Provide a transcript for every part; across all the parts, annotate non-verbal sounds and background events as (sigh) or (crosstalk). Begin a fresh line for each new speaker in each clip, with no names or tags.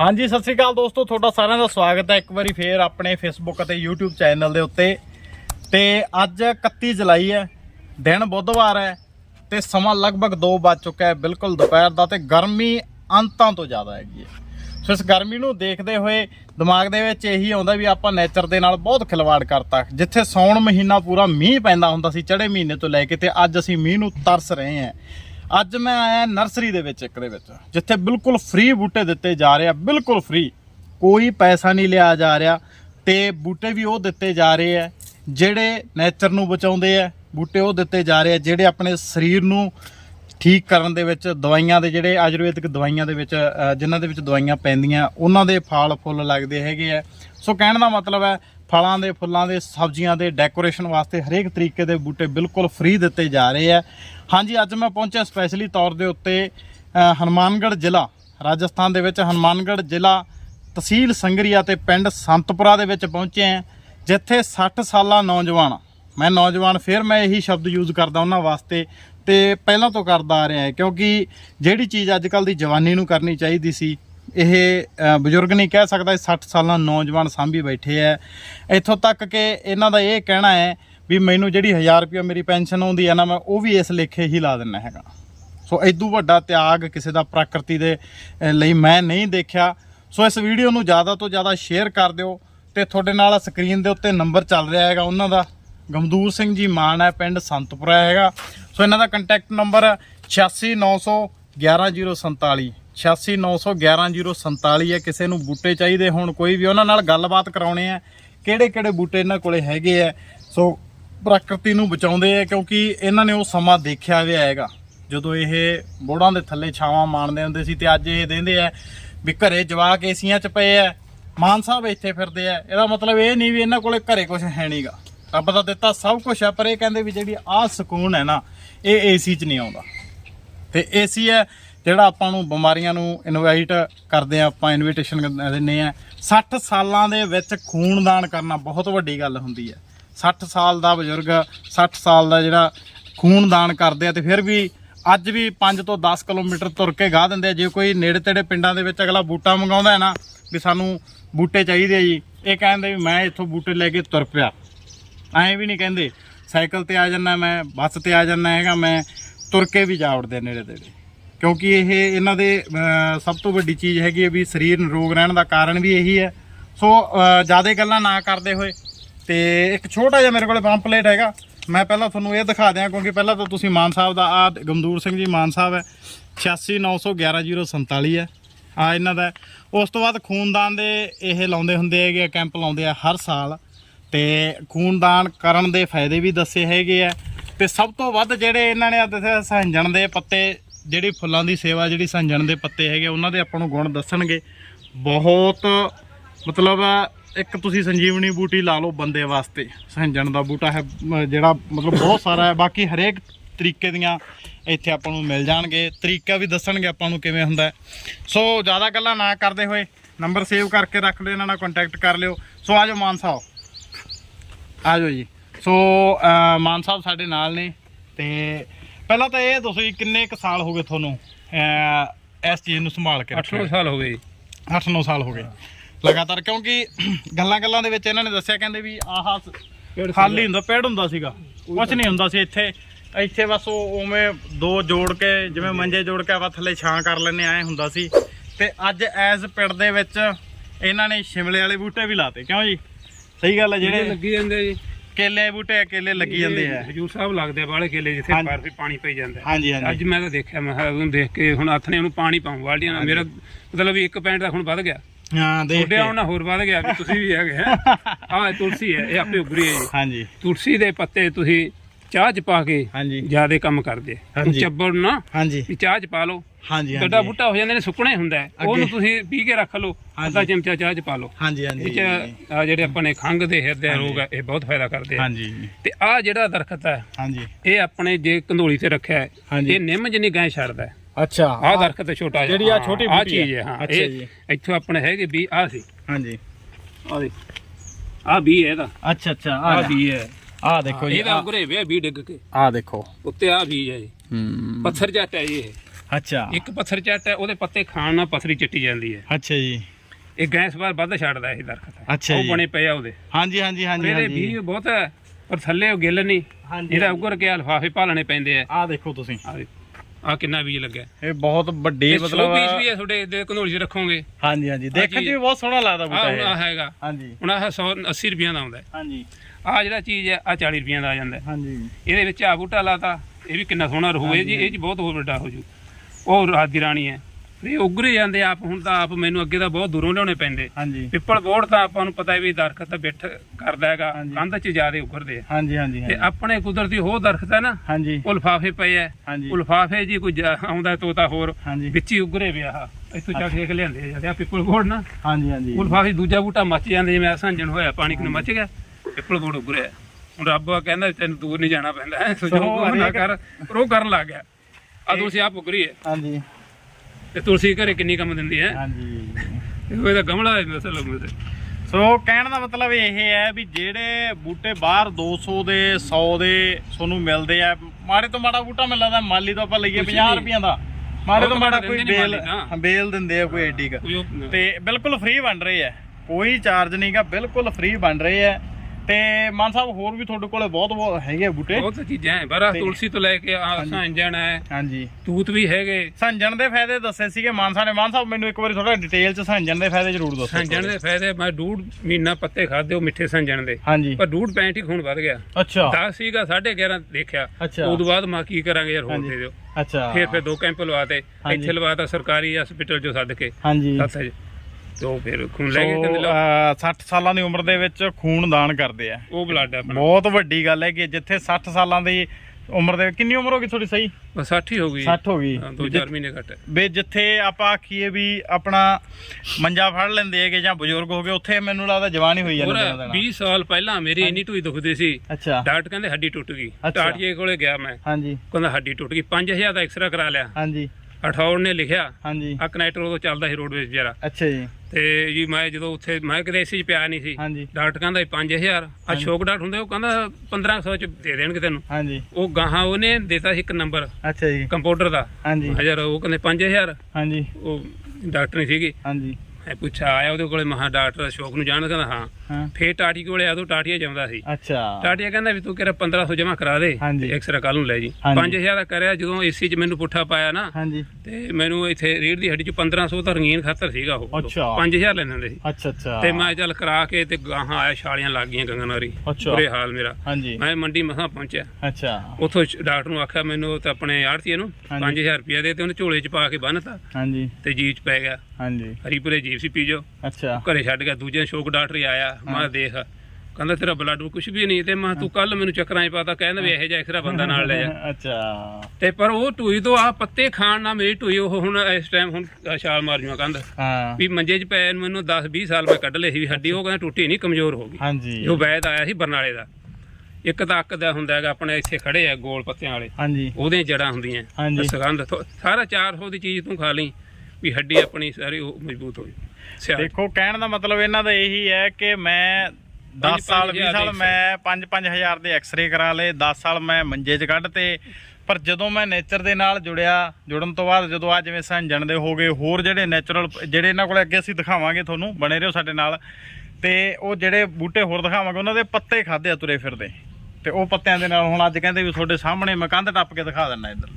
ਹਾਂਜੀ, ਸਤਿ ਸ੍ਰੀ ਅਕਾਲ ਦੋਸਤੋ, ਤੁਹਾਡਾ ਸਾਰਿਆਂ ਦਾ ਸਵਾਗਤ ਹੈ ਇੱਕ ਵਾਰੀ ਫੇਰ ਆਪਣੇ ਫੇਸਬੁੱਕ ਅਤੇ YouTube ਚੈਨਲ ਦੇ ਉੱਤੇ। ਤੇ ਅੱਜ 31 ਜੁਲਾਈ ਹੈ, ਦਿਨ ਬੁੱਧਵਾਰ ਹੈ ਤੇ ਸਮਾਂ ਲਗਭਗ 2 ਵੱਜ ਚੁੱਕਾ ਹੈ, ਬਿਲਕੁਲ ਦੁਪਹਿਰ ਦਾ ਤੇ ਗਰਮੀ ਅੰਤਾਂ ਤੋਂ ਜ਼ਿਆਦਾ ਹੈਗੀ ਹੈ। ਸੋ ਇਸ ਗਰਮੀ ਨੂੰ ਦੇਖਦੇ ਹੋਏ ਦਿਮਾਗ ਦੇ ਵਿੱਚ ਇਹੀ ਆਉਂਦਾ ਵੀ ਆਪਾਂ ਨੇਚਰ ਦੇ ਨਾਲ ਬਹੁਤ ਖਿਲਵਾੜ ਕਰਤਾ। ਜਿੱਥੇ ਸੌਣ ਮਹੀਨਾ ਪੂਰਾ ਮੀਂਹ ਪੈਂਦਾ ਹੁੰਦਾ ਸੀ ਚੜੇ ਮਹੀਨੇ ਤੋਂ ਲੈ ਕੇ ਤੇ ਅੱਜ ਅਸੀਂ ਮੀਂਹ ਨੂੰ ਤਰਸ ਰਹੇ ਹਾਂ। ਅੱਜ ਮੈਂ ਆਇਆ ਨਰਸਰੀ ਦੇ ਵਿੱਚ ਇੱਕ ਦੇ ਵਿੱਚ ਜਿੱਥੇ ਬਿਲਕੁਲ ਫ੍ਰੀ ਬੂਟੇ ਦਿੱਤੇ ਜਾ ਰਹੇ ਆ ਬਿਲਕੁਲ ਫ੍ਰੀ ਕੋਈ ਪੈਸਾ ਨਹੀਂ ਲਿਆ ਜਾ ਰਿਹਾ ਤੇ ਬੂਟੇ ਵੀ ਉਹ ਦਿੱਤੇ ਜਾ ਰਹੇ ਆ ਜਿਹੜੇ ਨੇਚਰ ਨੂੰ ਬਚਾਉਂਦੇ ਆ ਬੂਟੇ ਉਹ ਦਿੱਤੇ ਜਾ ਰਹੇ ਆ ਜਿਹੜੇ ਆਪਣੇ ਸਰੀਰ ਨੂੰ ਠੀਕ ਕਰਨ ਦੇ ਵਿੱਚ ਦਵਾਈਆਂ ਦੇ ਜਿਹੜੇ ਆਯੁਰਵੈਦਿਕ ਦਵਾਈਆਂ ਦੇ ਵਿੱਚ ਅ, ਜਿਨ੍ਹਾਂ ਦੇ ਵਿੱਚ ਦਵਾਈਆਂ ਪੈਂਦੀਆਂ ਉਹਨਾਂ ਦੇ ਫਲ ਫੁੱਲ ਲੱਗਦੇ ਹੈਗੇ ਆ। ਸੋ ਕਹਿਣ ਦਾ ਮਤਲਬ ਹੈ ਫਲਾਂ ਦੇ ਫੁੱਲਾਂ ਦੇ ਸਬਜ਼ੀਆਂ ਦੇ ਡੈਕੋਰੇਸ਼ਨ ਵਾਸਤੇ ਹਰੇਕ ਤਰੀਕੇ ਦੇ ਬੂਟੇ ਬਿਲਕੁਲ ਫ੍ਰੀ ਦਿੱਤੇ ਜਾ ਰਹੇ ਆ। ਹਾਂਜੀ ਅੱਜ ਮੈਂ ਪਹੁੰਚਿਆ ਸਪੈਸ਼ਲੀ ਤੌਰ ਦੇ ਉੱਤੇ ਅ, ਹਨੂਮਾਨਗੜ੍ਹ ਜ਼ਿਲ੍ਹਾ ਰਾਜਸਥਾਨ ਦੇ ਵਿੱਚ ਹਨੂਮਾਨਗੜ੍ਹ ਜ਼ਿਲ੍ਹਾ ਤਹਿਸੀਲ ਸੰਗਰੀਆ ਤੇ ਪਿੰਡ ਸੰਤਪੁਰਾ ਦੇ ਵਿੱਚ ਪਹੁੰਚੇ ਆ ਜਿੱਥੇ 60 ਸਾਲਾ ਨੌਜਵਾਨ ਮੈਂ ਨੌਜਵਾਨ ਫਿਰ ਮੈਂ ਇਹੀ ਸ਼ਬਦ ਯੂਜ਼ ਕਰਦਾ ਉਹਨਾਂ ਵਾਸਤੇ ਤੇ ਪਹਿਲਾਂ ਤੋਂ ਕਰਦਾ ਆ ਰਿਹਾ ਹੈ ਕਿਉਂਕਿ ਜਿਹੜੀ ਚੀਜ਼ ਅੱਜ ਕੱਲ ਦੀ ਜਵਾਨੀ ਨੂੰ ਕਰਨੀ ਚਾਹੀਦੀ ਸੀ ਇਹ ਬਜ਼ੁਰਗ ਨਹੀਂ ਕਹਿ ਸਕਦਾ ਇਹ 60 ਸਾਲਾਂ ਨੌਜਵਾਨ ਸਾਂਭੀ ਬੈਠੇ ਐ ਇੱਥੋਂ ਤੱਕ ਕਿ ਇਹਨਾਂ ਦਾ ਇਹ ਕਹਿਣਾ ਹੈ ਵੀ ਮੈਨੂੰ ਜਿਹੜੀ 1000 ਰੁਪਏ ਮੇਰੀ ਪੈਨਸ਼ਨ ਆਉਂਦੀ ਹੈ ਨਾ, ਮੈਂ ਉਹ ਵੀ ਇਸ ਲੇਖੇ ਹੀ ਲਾ ਦਿੰਨਾ ਹੈਗਾ। ਸੋ ਇਦੋਂ ਵੱਡਾ ਤਿਆਗ ਕਿਸੇ ਦਾ ਪ੍ਰਕਿਰਤੀ ਦੇ ਲਈ ਮੈਂ ਨਹੀਂ ਦੇਖਿਆ। ਸੋ ਇਸ ਵੀਡੀਓ ਨੂੰ ਜ਼ਿਆਦਾ ਤੋਂ ਜ਼ਿਆਦਾ ਸ਼ੇਅਰ ਕਰ ਦਿਓ ਤੇ ਤੁਹਾਡੇ ਨਾਲ ਸਕਰੀਨ ਦੇ ਉੱਤੇ ਨੰਬਰ ਚੱਲ ਰਿਹਾ ਹੈਗਾ ਉਹਨਾਂ ਦਾ। ਗਮਦੂਰ ਸਿੰਘ ਜੀ ਮਾਨ ਹੈ, ਪਿੰਡ ਸੰਤਪੁਰਾ ਹੈਗਾ। ਸੋ ਇਹਨਾਂ ਦਾ ਕੰਟੈਕਟ ਨੰਬਰ 8691110047 8691110047 ਹੈ। ਕਿਸੇ ਨੂੰ ਬੂਟੇ ਚਾਹੀਦੇ ਹੋਣ, ਕੋਈ ਵੀ ਉਹਨਾਂ ਨਾਲ ਗੱਲਬਾਤ ਕਰਾਉਣੇ ਆ ਕਿਹੜੇ ਕਿਹੜੇ ਬੂਟੇ ਇਹਨਾਂ ਕੋਲੇ ਹੈਗੇ ਆ ਸੋ ਪ੍ਰਕਿਰਤੀ ਨੂੰ ਬਚਾਉਂਦੇ ਆ ਕਿਉਂਕਿ ਇਹਨਾਂ ਨੇ ਉਹ ਸਮਾਂ ਦੇਖਿਆ ਹੋਇਆ ਹੈਗਾ। ਜਦੋਂ ਇਹ ਬੋੜਾਂ ਦੇ ਥੱਲੇ ਛਾਵਾਂ ਮਾਣਦੇ ਹੁੰਦੇ ਸੀ ਤੇ ਅੱਜ ਇਹ ਦਿੰਦੇ ਆ ਵੀ ਘਰੇ ਜਵਾਕ ਏਸੀਆਂ 'ਚ ਪਏ ਆ ਮਾਨ ਸਾਹਿਬ ਇੱਥੇ ਫਿਰਦੇ ਆ ਇਹਦਾ ਮਤਲਬ ਇਹ ਨਹੀਂ ਵੀ ਇਹਨਾਂ ਕੋਲੇ ਘਰੇ ਕੁਝ ਹੈ ਨਹੀਂਗਾ ਰੱਬ ਦਾ ਦਿੱਤਾ ਸਭ ਕੁਝ ਆ ਪਰ ਇਹ ਕਹਿੰਦੇ ਵੀ ਜਿਹੜੀ ਆਹ ਸਕੂਨ ਹੈ ਨਾ, ਇਹ ਏਸੀ 'ਚ ਨਹੀਂ ਆਉਂਦਾ। ਤੇ ਏਸੀ ਹੈ ਜਿਹੜਾ ਆਪਾਂ ਨੂੰ ਬਿਮਾਰੀਆਂ ਨੂੰ ਇਨਵਾਈਟ ਕਰਦੇ ਆ, ਆਪਾਂ ਇਨਵੀਟੇਸ਼ਨ ਦਿੰਨੇ ਆ। 60 ਸਾਲਾਂ ਦੇ ਵਿੱਚ ਖੂਨਦਾਨ ਕਰਨਾ ਬਹੁਤ ਵੱਡੀ ਗੱਲ ਹੁੰਦੀ ਹੈ। 60 ਸਾਲ ਦਾ ਬਜ਼ੁਰਗ 60 ਸਾਲ ਦਾ ਜਿਹੜਾ ਖੂਨਦਾਨ ਕਰਦੇ ਆ ਤੇ ਫਿਰ ਵੀ ਅੱਜ ਵੀ 5 ਤੋਂ 10 ਕਿਲੋਮੀਟਰ ਤੁਰ ਕੇ ਗਾਹ ਦਿੰਦੇ ਆ। ਜੇ ਕੋਈ ਨੇੜੇ ਤੇੜੇ ਪਿੰਡਾਂ ਦੇ ਵਿੱਚ ਅਗਲਾ ਬੂਟਾ ਮੰਗਾਉਂਦਾ ਹੈ ਨਾ ਵੀ ਸਾਨੂੰ ਬੂਟੇ ਚਾਹੀਦੇ ਆ ਜੀ, ਇਹ ਕਹਿੰਦੇ ਵੀ ਮੈਂ ਇੱਥੋਂ ਬੂਟੇ ਲੈ ਕੇ ਤੁਰ ਪਿਆ। ਐਂ ਵੀ ਨਹੀਂ ਕਹਿੰਦੇ, ਸਾਈਕਲ ਤੇ ਆ ਜੰਨਾ ਮੈਂ ਬੱਸ ਤੇ ਆ ਜੰਨਾ ਹੈਗਾ, ਮੈਂ ਤੁਰ ਕੇ ਵੀ ਜਾ ਵੜਦੇ ਨੇੜੇ ਤੇੜੇ। ਕਿਉਂਕਿ ਇਹ ਇਹਨਾਂ ਦੇ ਸਭ ਤੋਂ ਵੱਡੀ ਚੀਜ਼ ਹੈਗੀ ਹੈ ਵੀ ਸਰੀਰ ਨਿਰੋਗ ਰਹਿਣ ਦਾ ਕਾਰਨ ਵੀ ਇਹੀ ਹੈ। ਸੋ ਜ਼ਿਆਦਾ ਗੱਲਾਂ ਨਾ ਕਰਦੇ ਹੋਏ ਤੇ ਇੱਕ ਛੋਟਾ ਜਿਹਾ ਮੇਰੇ ਕੋਲੇ ਪੰਪਲੇਟ ਹੈਗਾ। ਮੈਂ ਪਹਿਲਾਂ ਤੁਹਾਨੂੰ ਇਹ ਦਿਖਾ ਦਿਆਂ ਕਿਉਂਕਿ ਪਹਿਲਾਂ ਤਾਂ ਤੁਸੀਂ ਮਾਨ ਸਾਹਿਬ ਦਾ ਆ ਗਮਦੂਰ ਸਿੰਘ ਜੀ ਮਾਨ ਸਾਹਿਬ ਹੈ। 8691110047 ਹੈ। ਆ ਇਹਨਾਂ ਦਾ ਉਸ ਤੋਂ ਬਾਅਦ ਖੂਨਦਾਨ ਦੇ ਇਹ ਲਾਉਂਦੇ ਹੁੰਦੇ ਹੈਗੇ ਆ, ਕੈਂਪ ਲਾਉਂਦੇ ਆ ਹਰ ਸਾਲ। ਤੇ ਖੂਨਦਾਨ ਕਰਨ ਦੇ ਫਾਇਦੇ ਵੀ ਦੱਸੇ ਹੈਗੇ ਆ। ਤੇ ਸਭ ਤੋਂ ਵੱਧ ਜਿਹੜੇ ਇਹਨਾਂ ਨੇ ਆ ਦੱਸਿਆ ਸੰਜਣ ਦੇ ਪੱਤੇ ਜਿਹੜੀ ਫੁੱਲਾਂ ਦੀ ਸੇਵਾ ਜਿਹੜੀ ਸੰਜਣ ਦੇ ਪੱਤੇ ਹੈਗੇ ਉਹਨਾਂ ਦੇ ਆਪਾਂ ਨੂੰ ਗੁਣ ਦੱਸਣਗੇ। ਬਹੁਤ, ਮਤਲਬ, ਇੱਕ ਤੁਸੀਂ ਸੰਜੀਵਨੀ ਬੂਟੀ ਲਾ ਲਓ ਬੰਦੇ ਵਾਸਤੇ। ਸੰਜਣ ਦਾ ਬੂਟਾ ਹੈ ਜਿਹੜਾ, ਮਤਲਬ ਬਹੁਤ ਸਾਰਾ ਹੈ। ਬਾਕੀ ਹਰੇਕ ਤਰੀਕੇ ਦੀਆਂ ਇੱਥੇ ਆਪਾਂ ਨੂੰ ਮਿਲ ਜਾਣਗੇ। ਤਰੀਕਾ ਵੀ ਦੱਸਣਗੇ ਆਪਾਂ ਨੂੰ ਕਿਵੇਂ ਹੁੰਦਾ ਸੋ, ਜ਼ਿਆਦਾ ਗੱਲਾਂ ਨਾ ਕਰਦੇ ਹੋਏ ਨੰਬਰ ਸੇਵ ਕਰਕੇ ਰੱਖ ਲਿਓ, ਇਹਨਾਂ ਨਾਲ ਕੰਟੈਕਟ ਕਰ ਲਿਓ। ਸੋ ਆਜੋ ਮਾਨ ਸਾਹਿਬ। ਆਜੋ ਜੀ। ਸੋ ਮਾਨ ਸਾਹਿਬ ਸਾਡੇ ਨਾਲ ਨੇ ਤੇ ਪਹਿਲਾਂ ਤਾਂ ਇਹ ਦੱਸੋ ਜੀ ਕਿੰਨੇ ਕੁ ਸਾਲ ਹੋ ਗਏ ਤੁਹਾਨੂੰ ਅਹ, ਇਸ ਚੀਜ਼ ਨੂੰ ਸੰਭਾਲ ਕੇ
8 ਸਾਲ ਹੋ ਗਏ
8-9 ਸਾਲ ਹੋ ਗਏ। ਲਗਾਤਾਰ ਕਿਉਂਕਿ ਗੱਲਾਂ ਗੱਲਾਂ ਦੇ ਵਿੱਚ ਇਹਨਾਂ ਨੇ ਦੱਸਿਆ ਕਹਿੰਦੇ ਵੀ ਆਹ ਖਾਲੀ ਹੁੰਦਾ ਪੇੜ ਹੁੰਦਾ ਸੀਗਾ। ਕੁਝ ਨਹੀਂ ਹੁੰਦਾ ਸੀ ਇੱਥੇ। ਇੱਥੇ ਬਸ ਉਹ ਉਵੇਂ ਦੋ ਜੋੜ ਕੇ ਜਿਵੇਂ ਮੰਜੇ ਜੋੜ ਕੇ ਆਪਾਂ ਥੱਲੇ ਛਾਂ ਕਰ ਲੈਨੇ ਆਏ ਹੁੰਦਾ ਸੀ। ਤੇ ਅੱਜ ਐਸ ਪਿੰਡ ਦੇ ਵਿੱਚ ਇਹਨਾਂ ਨੇ ਸ਼ਿਮਲੇ ਵਾਲੇ ਬੂਟੇ ਵੀ ਲਾਤੇ। ਕਿਉਂ ਜੀ? ਸਹੀ ਗੱਲ ਹੈ
ਜਿਹੜੇ
ਜਿਹੜੇ
ਲੱਗੀ ਜਾਂਦੇ ਜੀ।
ਕੇਲੇ ਦੇ ਬੂਟੇ ਆ, ਕੇਲੇ ਲੱਗੀ ਜਾਂਦੇ ਆ।
ਹਜੂਰ ਸਾਹਿਬ ਲੱਗਦੇ ਆ ਬਾਹਲੇ ਕੇਲੇ ਜਿੱਥੇ
ਹਾਂਜੀ।
ਬਰਫ ਪਾਣੀ ਪਈ ਜਾਂਦਾ। ਹੈ।
ਹਾਂਜੀ।
ਅੱਜ
ਹਾਂਜੀ
ਮੈਂ ਤਾਂ ਦੇਖਿਆ ਮੈਂ ਕਿਹਾ ਉਹਨੂੰ ਦੇਖ ਕੇ ਹੁਣ ਹੱਥ ਨੇ ਉਹਨੂੰ ਪਾਣੀ ਪਾਉਂ ਵਾਲਡੀਆਂ ਨਾਲ। ਮੇਰਾ ਮਤਲਬ ਵੀ ਇੱਕ ਪੈਂਟ ਦਾ ਹੁਣ ਵੱਧ ਗਿਆ।
ਹਾਂ ਦੇਖ
ਤੁਹਾਡੇ
ਕੇ।
ਆਉਣਾ ਹੋਰ ਵੱਧ ਗਿਆ ਵੀ ਤੁਸੀਂ ਵੀ ਹੈਗੇ (laughs) ਆਹ ਤੁਲਸੀ ਹੈ ਇਹ ਆਪੇ ਉਗਰੀ ਹੈ ਜੀ।
ਹਾਂਜੀ।
ਤੁਲਸੀ ਦੇ ਪੱਤੇ ਤੁਸੀਂ ਚਾਹ ਚ ਪਾ ਕੇ
ਹਾਂਜੀ।
ਜਿਆਦੇ ਕੰਮ ਕਰਦੇ
ਹਾਂਜੀ।
ਚੱਬੜ ਨਾ
ਹਾਂਜੀ।
ਵੀ ਚਾਹ ਚ ਪਾ ਲਓ।
ਹਾਂਜੀ
ਗੱਡਾ
ਹਾਂਜੀ
ਬੂਟਾ ਹੋ ਜਾਂਦੇ ਨੇ ਸੁੱਕਣੇ ਹੁੰਦਾ ਹੈ। ਉਹਨੂੰ
ਅੱਗੇ।
ਤੁਸੀਂ ਪੀ ਕੇ ਰੱਖ ਲਓ ਅੱਧਾ
ਹਾਂਜੀ।
ਚਮਚਾ ਚਾਹ ਚ ਪਾ ਲਓ।
ਹਾਂਜੀ
ਇਹ
ਹਾਂਜੀ
ਆਹ ਜਿਹੜੇ ਆਪਾਂ ਨੇ ਖੰਘ ਦੇ ਹਿਰਦੇ ਰੋਗ ਹੈ ਇਹ ਬਹੁਤ ਫਾਇਦਾ ਕਰਦੇ ਆ।
ਹਾਂਜੀ।
ਤੇ ਆਹ ਜਿਹੜਾ ਦਰਖਤ ਹੈ
ਹਾਂਜੀ।
ਇਹ ਆਪਣੇ ਜੇ ਕੰਧੋਲੀ ਤੇ ਰੱਖਿਆ ਹੈ
ਹਾਂਜੀ।
ਇਹ ਨਿੰਮ ਜਿੰਨੀ ਗਾਂ ਛੱਡਦਾ ਹੈ।
ਅੱਛਾ।
ਆਹ ਦਰਖਤ ਹੈ ਛੋਟਾ ਜਿਹਾ।
ਜਿਹੜੀ ਆਹ ਛੋਟੀ
ਆਹ
ਬੂਟੀ।
ਚੀਜ਼ ਹੈ ਹਾਂ।
ਅੱਛਾ
ਇਹ
ਜੀ।
ਇੱਥੋਂ ਆਪਣੇ ਹੈਗੇ ਵੀ ਆਹ ਸੀ।
ਹਾਂਜੀ।
ਆਹ ਦੇ ਆਹ ਵੀ ਹੈ ਇਹਦਾ।
ਅੱਛਾ ਅੱਛਾ।
ਵੀ ਹੈ।
ਆ ਦੇਖੋ ਜੀ
ਇਹਦਾ ਉਗਰੇ ਵੇ ਵੀ ਡਿੱਗ ਕੇ।
ਆ ਦੇਖੋ।
ਉੱਤੇ ਆਹ ਵੀ ਹੈ ਜੀ
ਹੂੰ।
ਪੱਥਰ ਜੱਟ ਹੈ ਇਹ।
ਅੱਛਾ।
ਇੱਕ ਪੱਥਰ ਚੱਟ ਹੈ ਉਹਦੇ ਪੱਤੇ ਖਾਣ ਨਾਲ ਪਥਰੀ ਚਿੱਟੀ ਜਾਂਦੀ ਹੈ
ਅੱਛਾ ਜੀ।
ਇਹ ਗੈਸ ਬਾਰ ਵੱਧ ਛੱਡਦਾ ਇਹ ਦਰਖਤ।
ਅੱਛਾ
ਉਹ। ਬਣੇ ਪਏ ਆ ਉਹਦੇ।
ਹਾਂਜੀ ਹਾਂਜੀ ਹਾਂਜੀ
ਇਹਦੇ ਵੀ ਬਹੁਤ ਪਰ ਥੱਲੇ ਉਹ ਗਿੱਲ ਨਹੀਂ। ਇਹਦਾ ਉੱਗਰ ਕੇ ਲਫਾਫੇ ਭਾਲਣੇ ਪੈਂਦੇ ਆ।
ਆ ਦੇਖੋ ਤੁਸੀਂ।
ਆ ਕਿੰਨਾ ਬੀਜ ਲੱਗਿਆ।
ਇਹ ਬਹੁਤ ਵੱਡੀ
ਇਹ
ਮਤਲਬ
ਪੀਸ ਵੀ ਹੈ ਤੁਹਾਡੇ ਦੇ ਘਨੋਲੀ 'ਚ ਰੱਖੋਗੇ।
ਹਾਂਜੀ ਹਾਂਜੀ। ਦੇਖਣ 'ਚ ਵੀ ਬਹੁਤ ਸੋਹਣਾ ਲੱਗਦਾ
ਆ
ਬੂਟਾ
ਹੁਣ ਆਹ
ਇਹ
ਹੈਗਾ।
ਹਾਂਜੀ।
ਹੁਣ ਆਹ 100 80 ਰੁਪਈਆਂ ਦਾ ਆਉਂਦਾ।
ਹਾਂਜੀ।
ਆ ਜਿਹੜਾ ਚੀਜ਼ ਹੈ ਆ 40 ਰੁਪਈਆਂ ਦਾ ਆ ਜਾਂਦਾ। ਹੈ।
ਹਾਂਜੀ।
ਇਹਦੇ ਵਿੱਚ ਆ ਬੂਟਾ ਲਾਤਾ ਇਹ ਵੀ ਕਿੰਨਾ ਸੋਹਣਾ ਰਹੂ ਇਹ ਜੀ। ਇਹ ਜੀ ਬਹੁਤ ਹੋਰ ਵੱਡਾ ਹੋ ਜੂ। ਉਹ ਰਾਤ ਦੀ ਰਾਣੀ ਹੈ। ਫਿਰ ਇਹ ਉੱਗਰੇ ਜਾਂਦੇ ਆਪ ਹੁਣ ਤਾਂ ਆਪ ਮੈਨੂੰ ਅੱਗੇ ਤਾਂ ਬਹੁਤ ਦੂਰੋਂ ਲਿਆਉਣੇ ਪੈਂਦੇ।
ਹਾਂਜੀ।
ਪਿੱਪਲ ਬੋੜ ਤਾਂ ਆਪਾਂ ਨੂੰ ਪਤਾ ਹੈ ਵੀ ਦਰਖਤ ਬਿੱਠ ਕਰਦਾ ਹੈਗਾ
ਹਾਂਜੀ।
ਕੰਧ 'ਚ ਜ਼ਿਆਦਾ ਉੱਗਰਦੇ ਆ।
ਹਾਂਜੀ ਹਾਂਜੀ
ਤੇ
ਹਾਂਜੀ।
ਆਪਣੇ ਕੁਦਰਤੀ ਹੋਰ ਦਰਖਤ ਹੈ ਨਾ
ਹਾਂਜੀ।
ਉਹ ਲਿਫਾਫੇ ਪਏ ਆ।
ਹਾਂਜੀ।
ਉਹ ਲਿਫਾਫੇ ਜੀ ਕੋਈ ਜਾ- ਆਉਂਦਾ ਤੋਤਾ ਹੋਰ
ਹਾਂਜੀ।
ਵਿੱਚ ਹੀ ਉੱਗਰੇ ਪਿਆ ਆ ਇੱਥੋਂ ਚੱਕ ਕੇ ਲਿਆਂਦੇ ਆ ਜਾਂ ਪਿੱਪਲ ਬੋੜ ਨਾ।
ਹਾਂਜੀ ਹਾਂਜੀ।
ਉਹ ਲਿਫਾਫੇ ਦੂਜਾ ਬੂਟਾ ਮੱਚ ਜਾਂਦੇ ਜਿਵੇਂ ਸੰਜਣ ਹੋਇਆ ਪਾਣੀ ਕਿਨੂੰ ਮੱਚ ਗਿਆ ਪਿੱਪਲ ਬੋੜ ਉੱਗਰਿਆ। ਹੁਣ ਰੱਬ ਆ ਕਹਿੰਦਾ ਤੈਨੂੰ ਦੂਰ ਨਹੀਂ ਜਾਣਾ ਪੈਂਦਾ ਸੋ ਜੋ ਨਾ ਕਰ ਪਰ ਉਹ ਕਰਨ ਲੱਗ ਗਿਆ। ਆ ਤੁਲਸੀ ਆਪ ਉੱਗਰੀ ਹੈ।
ਹਾਂਜੀ।
ਤੇ ਤੁਲਸੀ ਘਰੇ ਕਿੰਨੀ ਕੰਮ ਦਿੰਦੀ ਹੈ?
ਹਾਂਜੀ।
ਉਹ ਇਹਦਾ ਗਮਲਾ ਹੈ ਮਸਲ ਮੇਰੇ
ਸੋ ਕਹਿਣ ਦਾ ਮਤਲਬ ਇਹ ਹੈ ਵੀ ਜਿਹੜੇ ਬੂਟੇ ਬਾਹਰ 200 ਦੇ 100 ਦੇ ਤੁਹਾਨੂੰ ਮਿਲਦੇ ਆ ਮਾੜੇ ਤੋਂ ਮਾੜਾ ਬੂਟਾ ਮਿਲ ਲੱਗਦਾ ਮਾਲੀ ਤੋਂ ਆਪਾਂ ਲਈਏ
ਕੁਛ
50
ਨਹੀਂ।
ਰੁਪਈਆਂ ਦਾ। ਮਾੜੇ ਤੋਂ ਮਾੜਾ ਕੋਈ ਬੇਲ ਬੇਲ ਦਿੰਦੇ ਆ ਕੋਈ ਏਡੀ ਕੁ। ਤੇ ਬਿਲਕੁਲ ਫ੍ਰੀ ਬਣ ਰਹੇ ਆ। ਕੋਈ ਚਾਰਜ ਨਹੀਂਗਾ ਬਿਲਕੁਲ ਫ੍ਰੀ ਬਣ ਰਹੇ ਆ। ਤੇ ਮਾਨ ਸਾਹਿਬ ਹੋਰ ਵੀ ਤੁਹਾਡੇ ਕੋਲੇ ਬਹੁਤ ਬਹੁਤ ਹੈਗੇ ਬੂਟੇ।
ਬਹੁਤ ਚੀਜ਼ਾਂ ਹੈ ਬਰਾ
ਤੇ-
ਤੁਲਸੀ ਤੋਂ ਲੈ ਕੇ ਸੰਜਣ ਹੈ
ਹਾਂਜੀ।
ਤੂਤ ਵੀ ਹੈਗੇ।
ਸੰਜਣ ਦੇ ਫਾਇਦੇ ਦੱਸੇ ਸੀਗੇ ਮਾਨ ਸਾਹਿਬ ਨੇ। ਮਾਨ ਸਾਹਿਬ ਮੈਨੂੰ ਇੱਕ ਵਾਰੀ ਥੋੜਾ ਡਿਟੇਲ ਚ ਸੰਜਣ ਦੇ ਫਾਇਦੇ ਜ਼ਰੂਰ ਦੱਸੋ
ਸੰਜਣ ਦੇ ਫਾਇਦੇ ਮੈਂ ਡੂਢ ਮਹੀਨਾ ਪੱਤੇ ਖਾਦੇ ਉਹ ਮਿੱਠੇ ਸੰਜਣ ਦੇ।
ਹਾਂਜੀ।
ਪਰ ਡੂਢ ਪੈਂਟ ਹੀ ਖੂਨ ਵੱਧ ਗਿਆ।
ਅੱਛਾ।
10 ਸੀਗਾ 11.5 ਦੇਖਿਆ।
ਅੱਛਾ।
ਉਦੋਂ ਬਾਅਦ ਮਾ ਕੀ ਕਰਾਂਗੇ ਯਾਰ
ਹਾਂਜੀ।
ਦੇ ਦਿਓ।
ਅੱਛਾ।
ਫਿਰ ਫਿਰ ਦੋ ਕੈਂਪ ਲਵਾਤੇ। ਇੱਥੇ ਲਵਾਤਾ ਸਰਕਾਰੀ ਹਸਪੀਟਲ ਚੋਂ ਸੱਦ ਕੇ।
ਹਾਂਜੀ।
ਤੋਂ ਫਿਰ ਖੂਨ ਲੈ ਕੇ
ਅਹ, 60 ਸਾਲਾਂ ਦੀ ਉਮਰ ਦੇ ਵਿੱਚ ਖੂਨ ਦਾਨ ਕਰਦੇ ਆ।
ਉਹ ਬਲੱਡ ਆਪਣਾ।
ਬਹੁਤ ਵੱਡੀ ਗੱਲ ਹੈ ਕਿ ਜਿੱਥੇ 60 ਸਾਲਾਂ ਦੀ ਉਮਰ ਦੇ ਕਿੰਨੀ ਉਮਰ ਹੋ ਗਈ ਤੁਹਾਡੀ ਸਹੀ?
ਬਸ 60 ਹੀ ਹੋ ਗਈ।
60 ਹੋ ਗਈ।
ਹਾਂ, ਦੋ ਚਾਰ ਮਹੀਨੇ ਘੱਟ ਹੈ।
ਵੀ ਜਿੱਥੇ ਆਪਾਂ ਆਖੀਏ ਵੀ ਆਪਣਾ ਮੰਜਾ ਫੜ ਲੈਂਦੇ ਹੈਗੇ ਜਾਂ ਬਜ਼ੁਰਗ ਹੋ ਗਏ ਉੱਥੇ ਮੈਨੂੰ ਲੱਗਦਾ ਜਵਾਨ ਹੀ ਹੋਈ ਜਾਂਦੇ ਦਿਨ
20 ਸਾਲ ਪਹਿਲਾਂ ਮੇਰੀ ਇੰਨੀ ਢੂਈ ਦੁਖਦੀ ਸੀ।
ਅੱਛਾ।
ਡਾਕਟਰ ਕਹਿੰਦੇ ਹੱਡੀ ਟੁੱਟ ਗਈ। ਟਾਟੀਏ ਕੋਲੇ ਗਿਆ ਮੈਂ।
ਹਾਂਜੀ।
ਕਹਿੰਦਾ ਹੱਡੀ ਟੁੱਟ ਗਈ। 5000 ਦਾ ਐਕਸਰਾ ਕਰਾ ਲਿਆ।
ਹਾਂਜੀ।
ਅਠੌਰ ਨੇ ਲਿਖਿਆ
ਹਾਂਜੀ।
ਆ ਕਨੈਕਟਰ ਉਦੋਂ ਚੱਲਦਾ ਸੀ ਰੋਡਵੇਜ਼ ਜਰਾ
ਅੱਛਾ ਜੀ।
ਤੇ ਜੀ ਮੈਂ ਜਦੋਂ ਉੱਥੇ ਮੈਂ ਕਿਤੇ ਏਸੀ 'ਚ ਪਿਆ ਨਹੀਂ ਸੀ।
ਹਾਂਜੀ।
ਡਾਕਟਰ ਕਹਿੰਦਾ ਇਹ 5000 ਆ ਸ਼ੋਕ ਡਾਕਟਰ ਹੁੰਦੇ ਉਹ ਕਹਿੰਦਾ 1500 ਚ ਦੇ ਦੇਣਗੇ ਤੈਨੂੰ।
ਹਾਂਜੀ।
ਉਹ ਗਾਹਾਂ ਉਹਨੇ ਦਿੱਤਾ ਸੀ ਇੱਕ ਨੰਬਰ
ਅੱਛਾ ਜੀ।
ਕੰਪਿਊਟਰ ਦਾ।
ਹਾਂਜੀ।
ਹਜ਼ਾਰ ਉਹ ਕਹਿੰਦੇ 5000
ਹਾਂਜੀ।
ਉਹ ਡਾਕਟਰ ਨਹੀਂ ਸੀਗੀ।
ਹਾਂਜੀ।
ਮੈਂ ਪੁੱਛਿਆ ਆਇਆ ਉਹਦੇ ਕੋਲੇ ਮਹਾ ਡਾਕਟਰ ਅਸ਼ੋਕ ਨੂੰ ਜਾਣਦਾ ਕਹਿੰਦਾ ਹਾਂ।
ਹਾਂ।
ਫੇਰ ਟਾਟੀ ਕੋਲੇ ਆ ਤੂੰ ਟਾਟੀਆ ਜਾਂਦਾ ਸੀ।
ਅੱਛਾ।
ਟਾਟੀਆ ਕਹਿੰਦਾ ਵੀ ਤੂੰ ਕਿਹੜਾ 1500 ਜਮਾ ਕਰਾ ਦੇ
ਹਾਂਜੀ।
ਐਕਸਰਾ ਕੱਲ ਨੂੰ ਲੈ ਜੀ।
ਹਾਂਜੀ।
5000 ਦਾ ਕਰਿਆ ਜਦੋਂ ਏਸੀ 'ਚ ਮੈਨੂੰ ਪੁੱਠਾ ਪਾਇਆ ਨਾ
ਹਾਂਜੀ।
ਤੇ ਮੈਨੂੰ ਇੱਥੇ ਰੀੜ ਦੀ ਹੱਡੀ 'ਚ 1500 ਤਾਂ ਰੰਗੀਨ ਖਾਤਰ ਸੀਗਾ ਉਹ।
ਅੱਛਾ।
5000 ਲੈ ਲੈਂਦੇ ਸੀ।
ਅੱਛਾ ਅੱਛਾ।
ਤੇ ਮੈਂ ਚੱਲ ਕਰਾ ਕੇ ਤੇ ਗਾਹਾਂ ਆਇਆ ਛਾਲੀਆਂ ਲੱਗ ਗਈਆਂ ਗੰਗਨਾਰੀ
ਅੱਛਾ।
ਬੁਰੇ ਹਾਲ ਮੇਰਾ।
ਹਾਂਜੀ।
ਮੈਂ ਮੰਡੀ ਮਸਾਂ ਪਹੁੰਚਿਆ।
ਅੱਛਾ।
ਉੱਥੋਂ ਡਾਕਟਰ ਨੂੰ ਆਖਿਆ ਮੈਨੂੰ ਤਾਂ ਆਪਣੇ ਆੜਤੀਏ ਨੂੰ
ਹਾਂਜੀ।
5000 ਰੁਪਇਆ ਦੇ ਤੇ ਉਹਨੇ ਝੋਲੇ 'ਚ ਪਾ ਕੇ ਬੰਨਤਾ
ਹਾਂਜੀ।
ਤੇ ਜੀਵ 'ਚ ਪੈ ਗਿਆ।
ਹਾਂਜੀ।
ਹਰੀਪੁਰੇ ਜੀਵ ਸੀ ਪੀਜੋ।
ਅੱਛਾ।
ਘਰੇ ਛੱਡ ਗਿਆ ਦੂਜੇ ਸ਼ੋਕ ਡਾਕਟਰ ਆਇਆ ਮੈਂ ਦੇਖ ਕਹਿੰਦਾ ਤੇਰਾ ਬਲੱਡ ਕੁਝ ਵੀ ਨਹੀਂ ਤੇ ਮੈਂ ਤੂੰ ਕੱਲ ਮੈਨੂੰ ਚੱਕਰਾਂ 'ਚ ਪਾਤਾ ਕਹਿੰਦਾ ਵੀ ਇਹੋ ਜਿਹਾ ਐਕਸਰਾ ਬੰਦਾ ਨਾਲ ਲੈ ਜਾ। (laughs)
ਅੱਛਾ।
ਤੇ ਪਰ ਉਹ ਟੂਈ ਤੋਂ ਆ ਪੱਤੇ ਖਾਣ ਨਾਲ ਮੇਰੀ ਟੂਈ ਉਹ ਹੁਣ ਇਸ ਟਾਈਮ ਹੁਣ ਛਾਲ ਮਾਰ ਜੂਆ ਕੰਧ।
ਹਾਂ।
ਵੀ ਮੰਜੇ 'ਚ ਪੈ ਮੈਨੂੰ 10 20 ਸਾਲ ਮੈਂ ਕੱਢ ਲਏ ਸੀ ਵੀ ਹੱਡੀ ਉਹ ਕਹਿੰਦਾ ਟੁੱਟੀ ਨਹੀਂ ਕਮਜ਼ੋਰ ਹੋ ਗਈ।
ਹਾਂਜੀ।
ਜੋ ਵੈਦ ਆਇਆ ਸੀ ਬਰਨਾਲੇ ਦਾ ਇੱਕ ਤਾਂ ਅੱਕ ਦਾ ਹੁੰਦਾ ਹੈਗਾ ਆਪਣੇ ਇੱਥੇ ਖੜੇ ਆ ਗੋਲ ਪੱਤਿਆਂ ਵਾਲੇ।
ਹਾਂਜੀ।
ਉਹਦੇ ਜੜਾਂ ਹੁੰਦੀਆਂ। ਸੁਗੰਧ ਸਾਰਾ 400 ਦੀ ਚੀਜ਼ ਤੂੰ ਖਾ ਲਈ। ਵੀ ਹੱਡੀ ਆਪਣੀ ਸਾਰੀ ਉਹ ਮਜ਼ਬੂਤ ਹੋ ਸਿਆਲ
ਦੇਖੋ ਕਹਿਣ ਦਾ ਮਤਲਬ ਇਹਨਾਂ ਦਾ ਇਹੀ ਹੈ ਕਿ ਮੈਂ 10
ਪੰਜ-
ਸਾਲ
ਪੰਜ
20
ਹਜ਼ਾਰ
ਸਾਲ ਮੈਂ 5-5000 ਦੇ ਐਕਸ-ਰੇ ਕਰਾ ਲਏ 10 ਸਾਲ ਮੈਂ ਮੰਜੇ 'ਚ ਕੱਢ ਤੇ ਪਰ ਜਦੋਂ ਮੈਂ ਨੇਚਰ ਦੇ ਨਾਲ ਜੁੜਿਆ ਜੁੜਨ ਤੋਂ ਬਾਅਦ ਜਦੋਂ ਆ ਜਿਵੇਂ ਸੰਜਣ ਦੇ ਹੋ ਗਏ ਹੋਰ ਜਿਹੜੇ ਨੇਚਰਲ ਜਿਹੜੇ ਇਹਨਾਂ ਕੋਲ ਅੱਗੇ ਅਸੀਂ ਦਿਖਾਵਾਂਗੇ ਤੁਹਾਨੂੰ ਬਣੇ ਰਹੋ ਸਾਡੇ ਨਾਲ। ਤੇ ਉਹ ਜਿਹੜੇ ਬੂਟੇ ਹੋਰ ਦਿਖਾਵਾਂਗੇ ਉਹਨਾਂ ਦੇ ਪੱਤੇ ਖਾਦੇ ਆ ਤੁਰੇ ਫਿਰਦੇ। ਤੇ ਉਹ ਪੱਤਿਆਂ ਦੇ ਨਾਲ ਹੁਣ ਅੱਜ ਕਹਿੰਦੇ ਵੀ ਤੁਹਾਡੇ ਸਾਹਮਣੇ ਮੈਂ ਕੰਧ ਟੱਪ ਕੇ ਦਿਖਾ ਦਿੰਦਾ ਇੱਧਰ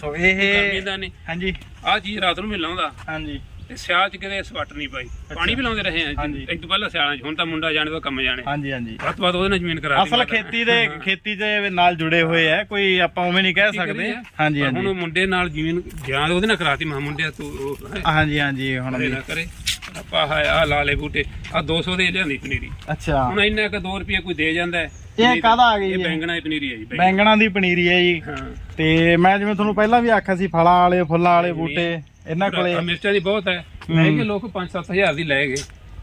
ਸੋ ਇਹ
ਦਾ ਨਹੀਂ।
ਹਾਂਜੀ।
ਆਹ ਚੀਜ਼ ਰਾਤ ਨੂੰ ਵੀ ਲਾਉਂਦਾ
ਹਾਂਜੀ।
ਤੇ ਸਿਆਲ ਚ ਕਿਤੇ ਸਵੱਟ ਨਹੀਂ ਪਾਈ। ਪਾਣੀ ਵੀ ਲਾਉਂਦੇ ਰਹੇ ਆ। ਇੱਕ ਤੋਂ ਪਹਿਲਾਂ ਸਿਆਲਾਂ ਚ ਹੁਣ ਤਾਂ ਮੁੰਡਾ ਜਾਣੇ ਤੋਂ ਕੰਮ ਜਾਣੇ।
ਹਾਂਜੀ ਹਾਂਜੀ।
ਵੱਧ ਵੱਧ ਉਹਦੇ ਨਾਲ ਜ਼ਮੀਨ ਕਰਾ
ਅਸਲ
ਨੇ।
ਖੇਤੀ ਦੇ ਖੇਤੀ ਦੇ ਨਾਲ ਜੁੜੇ ਹੋਏ ਆ। ਕੋਈ ਆਪਾਂ ਉਵੇਂ ਨਹੀਂ ਕਹਿ? ਸਕਦੇ। ਹਾਂਜੀ
ਹੁਣ
ਹਾਂਜੀ।
ਉਹ ਮੁੰਡੇ ਨਾਲ ਜ਼ਮੀਨ ਜਾਂ ਉਹਦੇ ਨਾਲ ਕਰਾਤੀ ਮਾ ਮੁੰਡਿਆ ਤੂੰ
ਹਾਂਜੀ ਹਾਂਜੀ ਹੁਣ
ਨਾ ਕਰੇ। ਆਪਾਂ ਆ ਲਾ ਲੈ ਬੂਟੇ। ਆ 200 ਦੇ ਲਿਆਂਦੀ ਪਨੀਰੀ।
ਅੱਛਾ।
ਹੁਣ ਇੰਨਾ ਕ 2 ਰੁਪਏ ਕੋਈ ਦੇ ਜਾਂਦਾ ਹੈ।
ਇਹ ਕਾਹਦਾ ਆ ਗਈ
ਇਹ? ਬੈਂਗਣਾ ਦੀ ਪਨੀਰੀ ਹੈ ਜੀ ਬੈਂਗਣ।
ਬੈਂਗਣਾ ਦੀ ਪਨੀਰੀ ਹੈ ਜੀ।
ਹਾਂ।
ਤੇ ਮੈਂ ਜਿਵੇਂ ਤੁਹਾਨੂੰ ਪਹਿਲਾਂ ਵੀ ਆਖਿਆ ਸੀ ਫਲਾਂ ਵਾਲੇ ਫੁੱਲਾਂ ਵਾਲੇ ਬੂਟੇ ਇਹਨਾਂ ਕੋਲੇ।
ਮਿਰਚਾਂ ਦੀ ਬਹੁਤ ਹੈ। ਲੈ ਕੇ ਲੋਕ 5-7000 ਦੀ ਲੈ ਗਏ।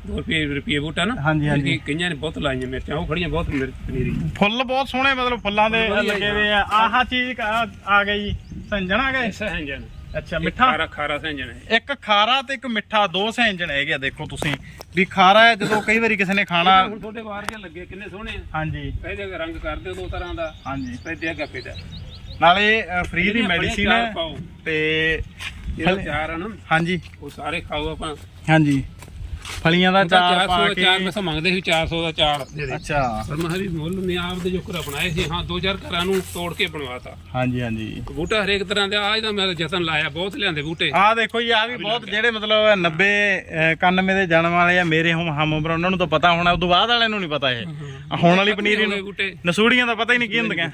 2 ਰੁਪਏ ਰੁਪਏ ਬੂਟਾ ਨਾ।
ਹਾਂਜੀ, ਹਾਂਜੀ।
ਕਿ ਕਈਆਂ ਨੇ ਬਹੁਤ ਲਾਈਆਂ ਮਿਰਚਾਂ ਉਹ ਖੜੀਆਂ ਬਹੁਤ ਮਿਰਚ ਪਨੀਰੀ।
ਫੁੱਲ ਬਹੁਤ ਸੋਹਣੇ ਮਤਲਬ ਫੁੱਲਾਂ ਦੇ
ਵਧੀਆ
ਲੱਗੇ ਹੋਏ ਆ। ਆਹ ਚੀਜ਼ ਆ ਆ ਗਈ ਸੰਜਣ ਆ ਗਏ?
ਐਸਾ ਹੈ ਜਨ
ਅੱਛਾ ਮਿੱਠਾ?
ਖਾਰਾ ਖਾਰਾ ਸੈਂਜਣ ਹੈ
ਇੱਕ ਖਾਰਾ ਤੇ ਇੱਕ ਮਿੱਠਾ ਦੋ ਸੈਂਜਣ ਹੈਗੇ ਆ ਦੇਖੋ ਤੁਸੀਂ। ਵੀ ਖਾਰਾ ਹੈ ਜਦੋਂ ਕਈ ਵਾਰੀ ਕਿਸੇ ਨੇ ਖਾਣਾ
ਹੁਣ ਤੁਹਾਡੇ ਬਾਹਰ ਕੇ ਲੱਗੇ ਕਿੰਨੇ ਸੋਹਣੇ ਆ।
ਹਾਂਜੀ।
ਇਹਦੇ ਰੰਗ ਕਰਦੇ ਦੋ ਤਰ੍ਹਾਂ ਦਾ।
ਹਾਂਜੀ।
ਸਪੈਦਿਆ ਗੱਪੇ ਦਾ
ਨਾਲੇ ਫ੍ਰੀ ਦੀ ਮੈਡੀਸਿਨ ਹੈ। ਤੇ
ਜਿਹੜਾ ਚਾਰ ਆ ਨਾ।
ਹਾਂਜੀ।
ਉਹ ਸਾਰੇ ਖਾਓ ਆਪਾਂ।
ਹਾਂਜੀ। ਫਲੀਆਂ ਦਾ ਚਾਰ
400
ਪਾ
ਦਾ
ਕੇ।
ਚਾਰ ਮੈਂ ਮੰਗਦੇ ਸੀ 400 ਦਾ ਚਾਰ। ਦੇ ਦੇ
ਅੱਛਾ।
ਪਰ ਮੈਂ ਵੀ ਮੁੱਲ ਨਹੀਂ ਆਪਦੇ ਜੋ ਘਰ ਬਣਾਏ ਸੀ। ਹਾਂ ਦੋ ਚਾਰ ਘਰਾਂ ਨੂੰ ਤੋੜ ਕੇ ਬਣਵਾਤਾ।
ਹਾਂਜੀ ਹਾਂਜੀ।
ਬੂਟਾ ਹਰੇਕ ਤਰ੍ਹਾਂ ਦੇ ਆਜ ਦਾ ਮੈਂ ਯਤਨ ਲਾਇਆ ਬਹੁਤ ਲਿਆਂਦੇ ਬੂਟੇ।
ਆਹ ਦੇਖੋ ਜੀ ਆ ਵੀ ਬਹੁਤ ਜਿਹੜੇ ਮਤਲਬ 90 ਅਹ, 91 ਦੇ ਜਨਮ ਵਾਲੇ ਆ ਮੇਰੇ ਹਮ ਹਮ ਉਮਰ ਉਹਨਾਂ ਨੂੰ ਤਾਂ ਪਤਾ ਹੋਣਾ ਉਦੋਂ ਬਾਅਦ ਵਾਲਿਆਂ ਨੂੰ ਨਹੀਂ ਪਤਾ ਇਹ। ਹੁਣ ਵਾਲੀ ਪਨੀਰੀ ਨੂੰ ਨਸੂੜੀਆਂ ਦਾ ਪਤਾ ਹੀ ਨਹੀਂ ਕੀ ਹੁੰਦੀਆਂ।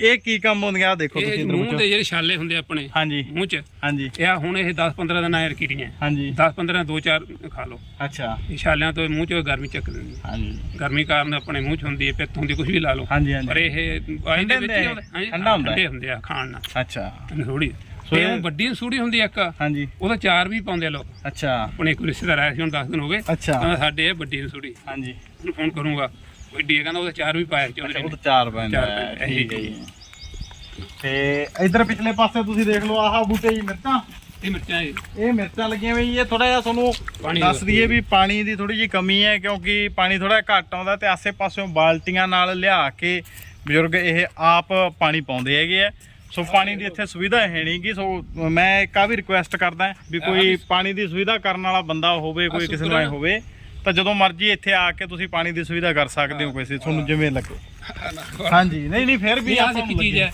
ਇਹ ਕੀ ਕੰਮ ਹੁੰਦੀਆਂ ਆ ਦੇਖੋ ਤੁਸੀਂ ਇੱਧਰ
ਮੂੰਹ। ਦੇ ਜਿਹੜੇ ਛਾਲੇ ਹੁੰਦੇ ਆਪਣੇ
ਹਾਂਜੀ।
ਮੂੰਹ 'ਚ
ਹਾਂਜੀ।
ਇਹ ਆ ਹੁਣ ਇਹ 10 15 ਦਿਨਾਂ ਐਰ ਕੀੜੀਆਂ।
ਹਾਂਜੀ।
10 15 ਦੋ ਚਾਰ ਖਾ ਲਓ।
ਅੱਛਾ।
ਇਹ ਛਾਲਿਆਂ ਤੋਂ ਮੂੰਹ 'ਚ ਗਰਮੀ ਚੱਕ ਦਿੰਦੀ ਹੈ।
ਹਾਂਜੀ।
ਗਰਮੀ ਕਾਰਨ ਆਪਣੇ ਮੂੰਹ 'ਚ ਹੁੰਦੀ ਹੈ ਪਿੱਤ ਹੁੰਦੀ ਕੁਝ ਵੀ ਲਾ ਲਓ।
ਹਾਂਜੀ
ਪਰ
ਹਾਂਜੀ
ਇਹ ਆਇੰਦੇ ਵਿੱਚ ਹੀ
ਹੁੰਦੇ
ਹਾਂਜੀ,
ਠੰਡਾ ਹੁੰਦਾ ਹੈ?
ਠੰਡੇ ਹੁੰਦੇ ਆ ਖਾਣ ਨਾਲ।
ਅੱਛਾ।
ਨਸੂੜੀ
ਸੋ ਇਹ-
ਉਹ ਵੱਡੀ ਸੂੜੀ ਹੁੰਦੀ ਆ ਇੱਕ।
ਹਾਂਜੀ।
ਉਹਦਾ ਚਾਰ ਵੀ ਪਾਉਂਦੇ ਆ ਲੋਕ।
ਅੱਛਾ।
ਆਪਣੇ ਇੱਕ ਰਿਸ਼ਤੇਦਾਰ ਆਇਆ ਸੀ ਹੁਣ 10 ਦਿਨ ਹੋ ਗਏ।
ਅੱਛਾ।
ਕਹਿੰਦਾ ਸਾਡੇ ਇਹ ਵੱਡੀ ਸੂੜੀ।
ਹਾਂਜੀ।
ਉਹਨੂੰ ਫੋਨ ਕਰੂੰਗਾ। ਵੱਡੀ ਹੈ ਕਹਿੰਦਾ ਉਹਦਾ ਚਾਰ ਵੀ ਪਾਇਆ ਚਾਹੁੰਦੇ
ਉਹ ਤਾਂ ਚਾਰ ਪੈਂਦਾ
ਚਾਰ
ਹੈ,
ਪੈਂਦਾ,
ਠੀਕ ਹੈ ਜੀ। ਤੇ ਇਧਰ ਪਿਛਲੇ ਪਾਸੇ ਤੁਸੀਂ ਦੇਖ ਲਓ ਆਹ ਬੂਟੇ ਜੀ ਮਿਰਚਾਂ।
ਇਹ ਮਿਰਚਾਂ ਇਹ।
ਇਹ ਮਿਰਚਾਂ ਲੱਗੀਆਂ ਹੋਈਆਂ ਇਹ ਥੋੜਾ ਜਿਹਾ ਤੁਹਾਨੂੰ ਦੱਸ ਦਈਏ ਵੀ ਪਾਣੀ ਦੀ ਥੋੜੀ ਜਿਹੀ ਕਮੀ ਹੈ ਕਿਉਂਕਿ ਪਾਣੀ ਥੋੜਾ ਘੱਟ ਆਉਂਦਾ ਤੇ ਆਸੇ-ਪਾਸਿਓਂ ਬਾਲਟੀਆਂ ਨਾਲ ਲਿਆ ਕੇ ਬਜ਼ੁਰਗ ਇਹ ਆਪ ਪਾਣੀ ਪਾਉਂਦੇ ਹੈਗੇ ਆ। ਸੋ ਪਾਣੀ ਦੀ ਇੱਥੇ ਸੁਵਿਧਾ ਹੈ ਨਹੀਂਗੀ ਸੋ ਮੈਂ ਇੱਕ ਆ ਵੀ ਰਿਕੁਐਸਟ ਕਰਦਾ ਵੀ ਕੋਈ ਪਾਣੀ ਦੀ ਸੁਵਿਧਾ ਕਰਨ ਵਾਲਾ ਬੰਦਾ ਹੋਵੇ ਕੋਈ ਕਿਸੇ ਨੂੰ ਹੋਵੇ ਤਾਂ ਜਦੋਂ ਮਰਜ਼ੀ ਇੱਥੇ ਆ ਕੇ ਤੁਸੀਂ ਪਾਣੀ ਦੀ ਸੁਵਿਧਾ ਕਰ ਸਕਦੇ ਹੋ ਕਿਸੇ ਤੁਹਾਨੂੰ ਜਿਵੇਂ ਲੱਗੇ। ਹਾਂਜੀ ਨਹੀਂ ਨਹੀਂ ਫਿਰ ਵੀ
ਵੀ ਆਹ
ਨੂੰ
ਚੀਜ਼। ਹੈ।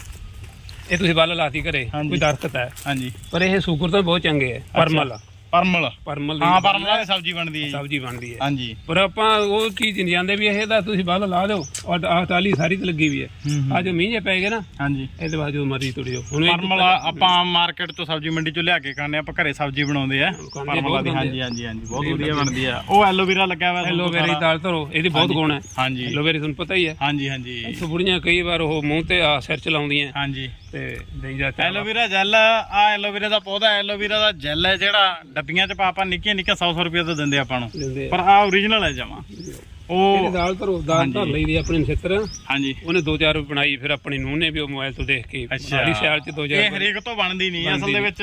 ਇਹ ਤੁਸੀਂ ਵੱਲ ਲਾਤੀ ਘਰੇ
ਹਾਂਜੀ।
ਕੋਈ ਦਰਖਤ ਹੈ।
ਹਾਂਜੀ।
ਪਰ ਇਹ ਸ਼ੂਗਰ ਤਾਂ ਬਹੁਤ ਚੰਗੇ ਹੈ ਪਰਮਲ।
ਪਰਮਲ।
ਪਰਮਲ ਦੀ
ਹਾਂ ਪਰਮਲਾਂ ਦੀ ਸਬਜ਼ੀ ਬਣਦੀ ਹੈ ਜੀ।
ਸਬਜ਼ੀ ਬਣਦੀ ਹੈ।
ਹਾਂਜੀ।
ਪਰ ਆਪਾਂ ਉਹ ਚੀਜ਼ ਨਹੀਂ ਜਾਂਦੇ ਵੀ ਇਹ ਤਾਂ ਤੁਸੀਂ ਵੱਲ ਲਾ ਦਿਓ ਔਰ ਆਹ ਟਾਲੀ ਸਾਰੀ ਤੇ ਲੱਗੀ ਵੀ ਹੈ। ਆ ਜੋ ਮੀਂਹ ਜੇ ਪੈ ਗਏ ਨਾ
ਹਾਂਜੀ।
ਇਹਦੇ ਬਾਅਦ ਜੋ ਮਰਜ਼ੀ ਤੁਰ ਜਾਓ। ਹੁਣ ਇਹ
ਪਰਮਲ ਆਪਾਂ ਮਾਰਕੀਟ ਤੋਂ ਸਬਜ਼ੀ ਮੰਡੀ ਚੋਂ ਲਿਆ ਕੇ ਖਾਂਦੇ ਆਪਾਂ ਘਰੇ ਸਬਜ਼ੀ ਬਣਾਉਂਦੇ ਆ। ਪਰਮਲ ਦੀ ਹਾਂਜੀ ਹਾਂਜੀ ਹਾਂਜੀ ਬਹੁਤ ਵਧੀਆ ਬਣਦੀ ਆ। ਉਹ ਐਲੋਵੇਰਾ ਲੱਗਿਆ ਹੋਇਆ ਤੁਹਾਨੂੰ ਸਾਰਾ।
ਦਾਲ ਧਰੋ ਇਹਦੀ ਬਹੁਤ ਗੁਣ ਹੈ।
ਹਾਂਜੀ।
ਐਲੋਵੇਰਾ ਤੁਹਾਨੂੰ ਪਤਾ ਹੀ ਹੈ।
ਹਾਂਜੀ ਹਾਂਜੀ।
ਇੱਥੋਂ ਬੁੜੀਆਂ ਕਈ ਵਾਰ ਉਹ ਮੂੰਹ ਤੇ ਆ ਸਿਰ ਚ ਲਾਉਂਦੀਆਂ।
ਹਾਂਜੀ।
ਤੇ ਦੇਈ ਜਾ ਚਾਹ
ਐਲੋਵੇਰਾ ਜੈਲ ਆ ਐਲੋਵੇਰਾ ਦਾ ਪੌਦਾ ਐਲੋਵੇਰਾ ਦਾ ਜੈਲ ਹੈ ਜਿਹੜਾ ਡੱਬੀਆਂ ਚ ਪਾ ਆਪਾਂ ਨਿੱਕੀਆਂ ਨਿੱਕੀਆਂ 100 100 ਰੁਪਏ ਦਾ ਦਿੰਦੇ ਆਪਾਂ ਨੂੰ।
ਦਿੰਦੇ ਆ
ਪਰ ਆ ਓਰੀਜਨਲ ਹੈ ਜਮਾ।
ਇਹਦੀ
ਉਹ
ਦਾਲ ਧਰੋ ਦਾਲ ਧਰ ਲਈ ਦੀ ਆਪਣੀ ਨਛੱਤਰ
ਹਾਂਜੀ।
ਉਹਨੇ ਦੋ ਚਾਰ ਬਣਾਈ ਫਿਰ ਆਪਣੀ ਨੂੰਹ ਨੇ ਵੀ ਉਹ ਮੋਬਾਈਲ ਤੋਂ ਦੇਖ ਕੇ।
ਅੱਛਾ।
ਲਈ ਸਿਆਲ ਚ ਦੋ
ਇਹ
ਚਾਰ
ਹਰੇਕ ਤੋਂ ਬਣਦੀ ਨਹੀਂ ਅਸਲ ਦੇ ਵਿੱਚ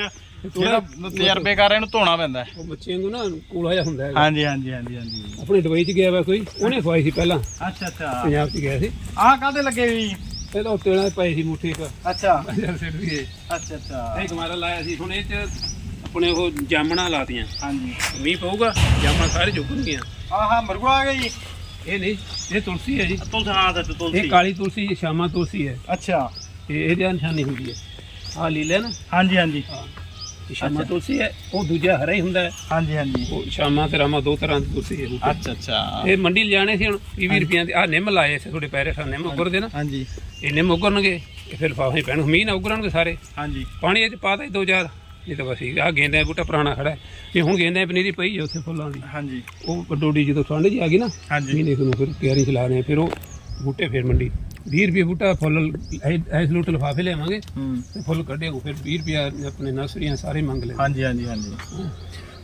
ਜਿਹੜਾ ਤਜਰਬੇਕਾਰ ਇਹਨੂੰ ਧੋਣਾ ਪੈਂਦਾ ਹੈ।
ਉਹ ਬੱਚਿਆਂ ਨੂੰ ਨਾ ਕੂਲਾ ਜਿਹਾ ਹੁੰਦਾ ਹੈਗਾ।
ਹਾਂਜੀ ਹਾਂਜੀ ਹਾਂਜੀ ਹਾਂਜੀ।
ਆਪਣੀ ਦੁਬਈ ਚ ਗਿਆ ਵਾ ਕੋਈ ਉਹਨੇ ਖਵਾਈ ਸੀ ਪਹਿਲਾਂ।
ਅੱਛਾ ਅੱਛਾ।
ਪੰਜਾਬ ਚ ਗਿਆ ਸੀ।
ਆਹ ਕਾਹਦੇ ਲੱਗੇ ਵੀ
ਪਹਿਲਾਂ ਉਹ ਤੇਲਾਂ ਪਏ ਸੀ ਮੁੱਠੀ ਇੱਕ।
ਅੱਛਾ।
ਜਲ ਸਿੱਟ ਦੀਏ
ਅੱਛਾ ਅੱਛਾ।
ਇਹ ਕਮਾਰਾ ਲਾਇਆ ਸੀ। ਹੁਣ ਇਹ ਚ ਆਪਣੇ ਉਹ ਜਾਮਣਾ ਲਾਤੀਆਂ।
ਹਾਂਜੀ।
ਮੀਂਹ ਪਊਗਾ ਜਾਮਣਾ ਸਾਰੇ ਜੁਗਣਗੀਆਂ
ਆਹਾ ਮਰਗੂ ਆ ਗਈ
ਇਹ ਨਹੀਂ ਇਹ ਤੁਲਸੀ ਹੈ ਜੀ।
ਤੁਲਸੀ ਹਾਂ ਤੇ ਤੁਲਸੀ।
ਇਹ ਕਾਲੀ ਤੁਲਸੀ ਸ਼ਾਮਾ ਤੁਲਸੀ ਹੈ।
ਅੱਛਾ।
ਇਹ ਇਹਦੀ ਨਿਸ਼ਾਨੀ ਹੁੰਦੀ ਹੈ। ਆ ਲੀਲਾ ਨਾ।
ਹਾਂਜੀ ਹਾਂਜੀ।
ਹਾਂ। ਸ਼ਾਮਾ ਤੁਲਸੀ ਹੈ ਉਹ ਦੂਜਾ ਹਰਾ ਹੀ ਹੁੰਦਾ ਹੈ।
ਹਾਂਜੀ ਹਾਂਜੀ।
ਉਹ ਸ਼ਾਮਾ ਤੇ ਰਾਮਾ ਦੋ ਤਰ੍ਹਾਂ ਦੀ ਤੁਲਸੀ ਹੈ।
ਅੱਛਾ ਅੱਛਾ।
ਇਹ ਮੰਡੀ ਲਿਜਾਣੇ ਸੀ ਹੁਣ 20 ਰੁਪਈਆਂ ਦੇ। ਆ ਨਿੰਮ ਲਾਏ ਸੀ ਤੁਹਾਡੇ ਪੈਰੇ ਸਾ ਨਿੰਮ ਉੱਗਰਦੇ ਨਾ।
ਹਾਂਜੀ।
ਇਹ ਨਿੰਮ ਉੱਗਰਨਗੇ ਇਹ ਫਿਰ ਫਾਹੇ ਪੈਣ ਮੀਂਹ ਨਾ ਉੱਗਰਨਗੇ ਸਾਰੇ।
ਹਾਂਜੀ।
ਪਾਣੀ ਇਹ ਚ ਪਾਤਾ ਹੀ ਦੋ ਚਾਰ। ਇਹ ਤਾਂ ਬਸ ਆ ਗੇਂਦੇ ਦਾ ਬੂਟਾ ਪੁਰਾਣਾ ਖੜਾ ਹੈ। ਇਹ ਹੁਣ ਗੇਂਦੇ ਦੀ ਪਨੀਰੀ ਪਈ ਹੈ ਉੱਥੇ ਫੁੱਲਾਂ ਦੀ।
ਹਾਂਜੀ।
ਉਹ ਡੋਡੀ ਜਦੋਂ ਠੰਡ ਜੀ ਆ ਗਈ ਨਾ
ਹਾਂਜੀ।
ਮਹੀਨੇ ਨੂੰ ਫਿਰ ਕਿਆਰੀ ਚਲਾ ਰਹੇ ਫਿਰ ਉਹ ਬੂਟੇ ਫਿਰ ਮੰਡੀ 20 ਰੁਪਏ ਬੂਟਾ ਫੁੱਲ ਐਸ ਲੋਟ ਲਫਾਫੇ ਲਿਆਵਾਂਗੇ ਤੇ ਫੁੱਲ ਕੱਢੇ ਉਹ ਫਿਰ 20 ਰੁਪਏ ਆਪਣੇ ਨਰਸਰੀਆਂ ਸਾਰੇ ਮੰਗ ਲੈ
ਹਾਂਜੀ ਹਾਂਜੀ ਹਾਂਜੀ।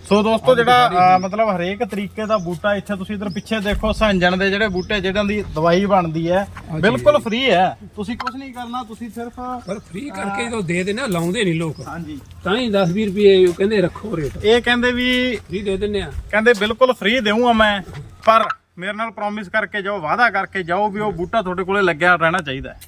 ਸੋ ਦੋਸਤੋ ਜਿਹੜਾ ਮਤਲਬ ਹਰੇਕ ਤਰੀਕੇ ਦਾ ਬੂਟਾ ਇੱਥੇ ਤੁਸੀਂ ਇਧਰ ਪਿੱਛੇ ਦੇਖੋ ਸੰਜਣ ਦੇ ਜਿਹੜੇ ਬੂਟੇ ਜਿਹੜਾਂ ਦੀ ਦਵਾਈ ਬਣਦੀ ਹੈ। ਬਿਲਕੁਲ ਫ੍ਰੀ ਹੈ। ਤੁਸੀਂ ਕੁਝ ਨਹੀਂ ਕਰਨਾ ਤੁਸੀਂ ਸਿਰਫ
ਪਰ ਫ੍ਰੀ ਕਰਕੇ ਜਦੋਂ ਦੇ ਦੇਣਾ ਲਾਉਂਦੇ ਨਹੀਂ ਲੋਕ।
ਹਾਂਜੀ।
ਤਾਂ ਹੀ 10 20 ਰੁਪਏ ਕਹਿੰਦੇ ਰੱਖੋ ਰੇਟ
ਇਹ ਕਹਿੰਦੇ ਵੀ
ਫ੍ਰੀ ਦੇ ਦਿੰਨੇ ਆ।
ਕਹਿੰਦੇ ਬਿਲਕੁਲ ਫ੍ਰੀ ਦੇਵਾਂਗਾ ਮੈਂ ਪਰ ਮੇਰੇ ਨਾਲ ਪ੍ਰੋਮਿਸ ਕਰਕੇ ਜਾਓ ਵਾਅਦਾ ਕਰਕੇ ਜਾਓ ਵੀ ਉਹ ਬੂਟਾ ਤੁਹਾਡੇ ਕੋਲੇ ਲੱਗਿਆ ਰਹਿਣਾ ਚਾਹੀਦਾ ਹੈ।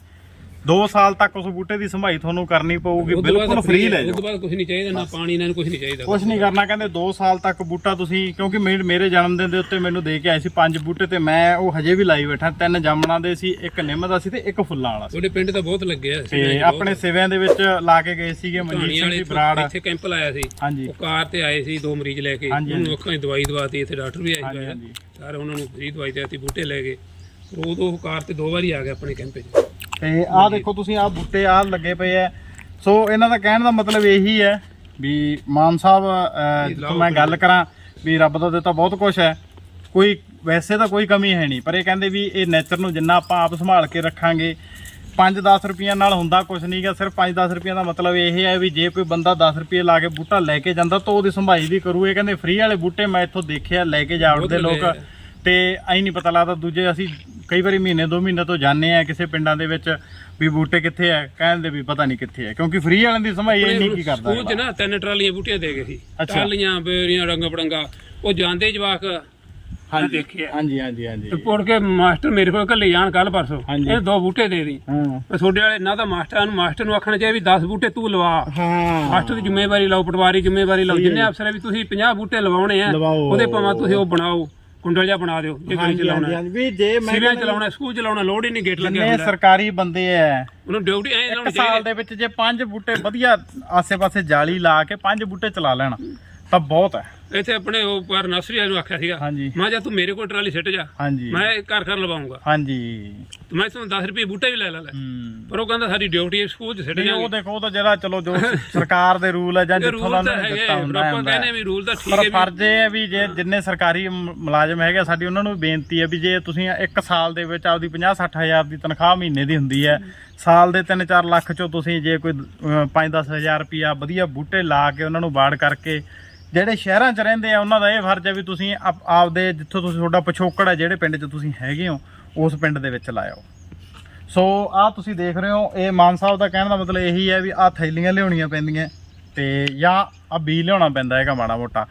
2 ਸਾਲ ਤੱਕ ਉਸ ਬੂਟੇ ਦੀ ਸੰਭਾਈ ਤੁਹਾਨੂੰ ਕਰਨੀ ਪਊਗੀ ਬਿਲਕੁਲ ਫ੍ਰੀ ਲੈ ਜਾਓ।
ਤੋਂ ਬਾਅਦ ਕੁਝ ਨਹੀਂ ਚਾਹੀਦਾ ਨਾ ਪਾਣੀ ਨਾ ਕੁਝ ਨਹੀਂ ਚਾਹੀਦਾ।
ਕੁਝ ਨਹੀਂ ਕਰਨਾ ਕਹਿੰਦੇ 2 ਸਾਲ ਤੱਕ ਬੂਟਾ ਤੁਸੀਂ ਕਿਉਂਕਿ ਮੇਰੇ ਜਨਮ ਦਿਨ ਦੇ ਉੱਤੇ ਮੈਨੂੰ ਦੇ ਕੇ ਆਏ ਸੀ ਪੰਜ ਬੂਟੇ ਤੇ ਮੈਂ ਉਹ ਹਜੇ ਵੀ ਲਾਈ ਬੈਠਾ ਤਿੰਨ ਜਾਮਣਾਂ ਦੇ ਸੀ ਇੱਕ ਨਿੰਮ ਦਾ ਸੀ ਤੇ ਇੱਕ ਫੁੱਲਾਂ ਵਾਲਾ ਸੀ।
ਤੁਹਾਡੇ ਪਿੰਡ ਤਾਂ ਬਹੁਤ ਲੱਗੇ ਆ
ਤੇ ਆਪਣੇ ਸਿਵਿਆਂ ਦੇ ਵਿੱਚ ਲਾ ਕੇ ਗਏ ਸੀਗੇ ਮਨਜੀਤ ਸਿੰਘ ਜੀ ਬਰਾੜ।
ਇੱਥੇ ਕੈਂਪ ਲਾਇਆ ਸੀ।
ਹਾਂਜੀ।
ਕਾਰ ਤੇ ਆਏ ਸੀ ਦੋ ਮਰੀਜ਼ ਲੈ ਕੇ। ਉਹਨੂੰ ਅੱਖਾਂ ਦੀ ਦਵਾਈ ਦਵਾਤੀ ਇੱਥੇ ਡਾਕਟਰ ਵੀ ਆਏ
ਹਾਂਜੀ,
ਹੋਏ ਆ।
ਹਾਂਜੀ।
ਸਾਰੇ ਉਹਨਾਂ ਨੂੰ ਫ੍ਰੀ ਦਵਾਈ ਦੇਤੀ ਬੂਟੇ ਲੈ ਗਏ। ਪਰ ਉਦੋਂ ਉਹ ਕਾਰ ਤੇ ਦੋ ਵਾਰੀ ਆ ਗਿਆ ਆਪਣੇ ਕੈਂਪ 'ਚ।
ਤੇ ਆਹ ਦੇਖੋ ਤੁਸੀਂ ਆਹ ਬੂਟੇ ਆਹ ਲੱਗੇ ਪਏ ਐ ਸੋ ਇਹਨਾਂ ਦਾ ਕਹਿਣ ਦਾ ਮਤਲਬ ਇਹੀ ਹੈ ਵੀ ਮਾਨ ਸਾਹਿਬ ਅਹ, ਜਿੱਥੋਂ ਮੈਂ ਗੱਲ ਕਰਾਂ ਵੀ ਰੱਬ ਦਾ ਦਿੱਤਾ ਬਹੁਤ ਕੁਝ ਹੈ। ਕੋਈ ਵੈਸੇ ਤਾਂ ਕੋਈ ਕਮੀ ਹੈ ਨਹੀਂ ਪਰ ਇਹ ਕਹਿੰਦੇ ਵੀ ਇਹ ਨੇਚਰ ਨੂੰ ਜਿੰਨਾ ਆਪਾਂ ਆਪ ਸੰਭਾਲ ਕੇ ਰੱਖਾਂਗੇ 5-10 ਰੁਪਈਆ ਨਾਲ ਹੁੰਦਾ ਕੁਝ ਨਹੀਂਗਾ ਸਿਰਫ 5-10 ਰੁਪਈਆ ਦਾ ਮਤਲਬ ਇਹ ਹੈ ਵੀ ਜੇ ਕੋਈ ਬੰਦਾ 10 ਰੁਪਏ ਲਾ ਕੇ ਬੂਟਾ ਲੈ ਕੇ ਜਾਂਦਾ ਤਾਂ ਉਹਦੀ ਸੰਭਾਈ ਵੀ ਕਰੂ। ਇਹ ਕਹਿੰਦੇ ਫ੍ਰੀ ਵਾਲੇ ਬੂਟੇ ਮੈਂ ਇੱਥੋਂ ਦੇਖਿਆ ਲੈ ਕੇ ਜਾਵੜਦੇ
ਬਹੁਤ
ਲੋਕ। ਤੇ ਐਂ ਨਹੀਂ ਪਤਾ ਲੱਗਦਾ ਦੂਜੇ ਅਸੀਂ ਕਈ ਵਾਰੀ ਮਹੀਨੇ ਦੋ ਮਹੀਨੇ ਤੋਂ ਜਾਂਦੇ ਆ ਕਿਸੇ ਪਿੰਡਾਂ ਦੇ ਵਿੱਚ ਵੀ ਬੂਟੇ ਕਿੱਥੇ ਆ ਕਹਿੰਦੇ ਵੀ ਪਤਾ ਨਹੀਂ ਕਿੱਥੇ ਆ ਕਿਉਂਕਿ ਫ੍ਰੀ ਵਾਲਿਆਂ ਦੀ ਸੰਭਾਈ ਇੰਨੀ ਕੀ ਕਰਦਾ
ਸਕੂਲ 'ਚ ਨਾ ਤਿੰਨ ਟਰਾਲੀਆਂ ਬੂਟੀਆਂ ਦੇ ਗਏ ਸੀ। ਟਰਾਲੀਆਂ ਬੇਰੀਆਂ ਰੰਗ ਬੜੰਗਾ ਉਹ ਜਾਂਦੇ ਜਵਾਕ। ਮੈਂ ਦੇਖਿਆ।
ਹਾਂਜੀ ਹਾਂਜੀ ਹਾਂਜੀ।
ਤੇ ਪੁੜ ਕੇ ਮਾਸਟਰ ਮੇਰੇ ਕੋਲ ਘੱਲੇ ਜਾਣ ਕੱਲ ਪਰਸੋਂ।
ਹਾਂਜੀ।
ਇਹ ਦੋ ਬੂਟੇ ਦੇ ਦੀ।
ਹਾਂ।
ਤੇ ਤੁਹਾਡੇ ਵਾਲੇ ਨਾ ਤਾਂ ਮਾਸਟਰਾਂ ਨੂੰ ਮਾਸਟਰ ਨੂੰ ਆਖਣਾ ਚਾਹੀਦਾ ਵੀ 10 ਬੂਟੇ ਤੂੰ ਲਵਾ।
ਹਾਂ।
ਮਾਸਟਰ ਦੀ ਜ਼ਿੰਮੇਵਾਰੀ ਲਓ ਪਟਵਾਰੀ ਜ਼ਿੰਮੇਵਾਰੀ ਲਓ। ਜਿੰਨੇ ਅਫਸਰ ਵੀ ਤੁਸੀਂ 50 ਬੂਟੇ ਲਵਾਉਣੇ ਆ। ਉਹਦੇ ਭਾਵੇਂ ਤੁਸੀਂ ਉਹ ਬਣਾਓ। ਕੁੰਡਲ ਜਿਹਾ ਬਣਾ ਦਿਓ ਜੇ ਗਲੀ ਚਲਾਉਣਾ
ਹਾਂਜੀ ਵੀ ਜੇ ਮੈਂ
ਸਿਵਿਆਂ ਚਲਾਉਣਾ ਸਕੂਲ ਚਲਾਉਣਾ ਲੋੜ ਹੀ ਨਹੀਂ ਗੇਟ ਲੱਗਿਆ
ਜਿੰਨੇ
ਹੁੰਦਾ।
ਸਰਕਾਰੀ ਬੰਦੇ ਐ
ਉਹਨੂੰ ਡਿਊਟੀ ਐ
ਇੱਕ
ਲਾਉਣੀ
ਸਾਲ
ਚਾਹੀਦੀ
ਦੇ ਵਿੱਚ ਜੇ ਪੰਜ ਬੂਟੇ ਵਧੀਆ ਆਸੇ-ਪਾਸੇ ਜਾਲੀ ਲਾ ਕੇ ਪੰਜ ਬੂਟੇ ਚਲਾ ਲੈਣ ਤਾਂ ਬਹੁਤ ਹੈ
ਇੱਥੇ ਆਪਣੇ ਉਹ ਪਰ ਨਰਸਰੀ ਵਾਲੇ ਨੂੰ ਆਖਿਆ ਸੀਗਾ
ਹਾਂਜੀ।
ਮੈਂ ਜਾ ਤੂੰ ਮੇਰੇ ਕੋਲ ਟਰਾਲੀ ਸਿੱਟ ਜਾ।
ਹਾਂਜੀ।
ਮੈਂ ਘਰ ਘਰ ਲਵਾਉਂਗਾ।
ਹਾਂਜੀ।
ਤੇ ਮੈਂ ਤੁਹਾਨੂੰ 10 ਰੁਪਏ ਬੂਟਾ ਵੀ ਲੈ ਲਾ ਲੈ।
ਹੂੰ।
ਪਰ ਉਹ ਕਹਿੰਦਾ ਸਾਡੀ ਡਿਊਟੀ ਹੈ ਸਕੂਲ 'ਚ ਸਿੱਟ
ਨਹੀਂ, ਉਹ ਦੇਖੋ ਉਹ ਤਾਂ ਜਿਹੜਾ ਚਲੋ ਜੋ ਸਰਕਾਰ ਦੇ ਰੂਲ ਹੈ ਜਾਂ
ਇਹ
ਜਿੱਥੋਂ ਦਾ
ਰੂਲ ਤਾਂ
ਉਹਨਾਂ ਨੇ
ਹੈਗੇ
ਦਿੱਤਾ ਹੁੰਦਾ
ਆਪਾਂ
ਹੁੰਦਾ
ਕਹਿੰਦੇ। ਵੀ ਰੂਲ ਤਾਂ ਠੀਕ ਹੈ ਵੀ
ਫਰਜ਼ ਇਹ ਹੈ ਵੀ ਜੇ ਜਿੰਨੇ ਸਰਕਾਰੀ ਮ- ਮੁਲਾਜ਼ਮ ਹੈਗੇ ਸਾਡੀ ਉਹਨਾਂ ਨੂੰ ਵੀ ਬੇਨਤੀ ਹੈ ਵੀ ਜੇ ਤੁਸੀਂ ਇੱਕ ਸਾਲ ਦੇ ਵਿੱਚ ਆਪਦੀ 50-60 ਹਜ਼ਾਰ ਦੀ ਤਨਖਾਹ ਮਹੀਨੇ ਦੀ ਹੁੰਦੀ ਹੈ ਸਾਲ ਦੇ 3-4 ਲੱਖ ਚੋਂ ਤੁਸੀਂ ਜੇ ਕੋਈ 5-10 ਹਜ਼ਾਰ ਰੁਪਿਆ ਵਧੀਆ ਬੂਟੇ ਲਾ ਕੇ ਉਹਨਾਂ ਨੂੰ ਬਾੜ ਕਰਕੇ ਜਿਹੜੇ ਸ਼ਹਿਰਾਂ 'ਚ ਰਹਿੰਦੇ ਆ, ਉਹਨਾਂ ਦਾ ਇਹ ਫਰਜ਼ ਹੈ ਵੀ ਤੁਸੀਂ ਆਪ- ਆਪਦੇ ਜਿੱਥੋਂ ਤੁਸੀਂ ਤੁਹਾਡਾ ਪਿਛੋਕੜ ਹੈ, ਜਿਹੜੇ ਪਿੰਡ 'ਚ ਤੁਸੀਂ ਹੈਗੇ ਹੋ, ਉਸ ਪਿੰਡ ਦੇ ਵਿੱਚ ਲਾਇਓ। ਸੋ ਆ ਤੁਸੀਂ ਦੇਖ ਰਹੇ ਹੋ, ਇਹ ਮਾਨ ਸਾਹਿਬ ਦਾ ਕਹਿਣ ਦਾ ਮਤਲਬ ਇਹੀ ਹੈ ਵੀ ਆ ਥੈਲੀਆਂ ਲਿਆਉਣੀਆਂ ਪੈਂਦੀਆਂ ਤੇ ਜਾਂ ਆ ਬੀ ਲਿਆਉਣਾ ਪੈਂਦਾ ਹੈਗਾ ਮਾੜਾ ਮੋਟਾ।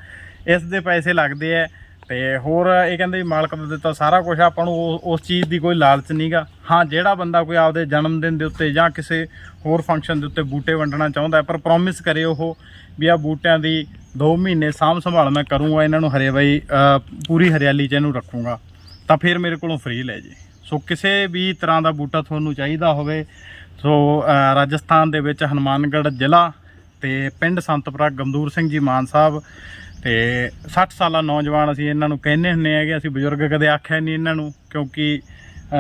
ਇਸ ਦੇ ਪੈਸੇ ਲੱਗਦੇ ਆ ਤੇ ਹੋਰ ਇਹ ਕਹਿੰਦੇ ਵੀ ਮਾਲਕ ਦਾ ਦਿੱਤਾ ਸਾਰਾ ਕੁਝ ਆਪਾਂ ਨੂੰ ਉਹ- ਉਸ ਚੀਜ਼ ਦੀ ਕੋਈ ਲਾਲਚ ਨਹੀਂਗਾ ਹਾਂ ਜਿਹੜਾ ਬੰਦਾ ਕੋਈ ਆਪਦੇ ਜਨਮ ਦਿਨ ਦੇ ਉੱਤੇ ਜਾਂ ਕਿਸੇ ਹੋਰ ਫੰਕਸ਼ਨ ਦੇ ਉੱਤੇ ਬੂਟੇ ਵੰਡਣਾ ਚਾਹੁੰਦਾ ਹੈ, ਪਰ ਪ੍ਰੋਮਿਸ ਕਰੇ ਉਹ ਵੀ ਆ ਬੂਟਿਆਂ ਦੀ 2 ਮਹੀਨੇ ਸਾਂਭ ਸੰਭਾਲ ਮੈਂ ਕਰੂੰਗਾ ਇਹਨਾਂ ਨੂੰ ਹਰੇ ਬਾਈ ਪੂਰੀ ਹਰਿਆਲੀ 'ਚ ਇਹਨੂੰ ਰੱਖੂੰਗਾ ਤਾਂ ਫਿਰ ਮੇਰੇ ਕੋਲੋਂ ਫ੍ਰੀ ਲੈ ਜੇ। ਸੋ ਕਿਸੇ ਵੀ ਤਰ੍ਹਾਂ ਦਾ ਬੂਟਾ ਤੁਹਾਨੂੰ ਚਾਹੀਦਾ ਹੋਵੇ ਸੋ ਰਾਜਸਥਾਨ ਦੇ ਵਿੱਚ ਹਨੂਮਾਨਗੜ੍ਹ ਜ਼ਿਲ੍ਹਾ ਤੇ ਪਿੰਡ ਸੰਤਪੁਰਾ ਗਮਦੂਰ ਸਿੰਘ ਜੀ ਮਾਨ ਸਾਹਿਬ ਤੇ 60 ਸਾਲਾ ਨੌਜਵਾਨ ਅਸੀਂ ਇਹਨਾਂ ਨੂੰ ਕਹਿੰਦੇ ਹੁੰਨੇ ਕਿ ਅਸੀਂ ਬਜ਼ੁਰਗ ਕਦੇ ਆਖਿਆ ਨਹੀਂ ਇਹਨਾਂ ਨੂੰ ਕਿਉਂਕਿ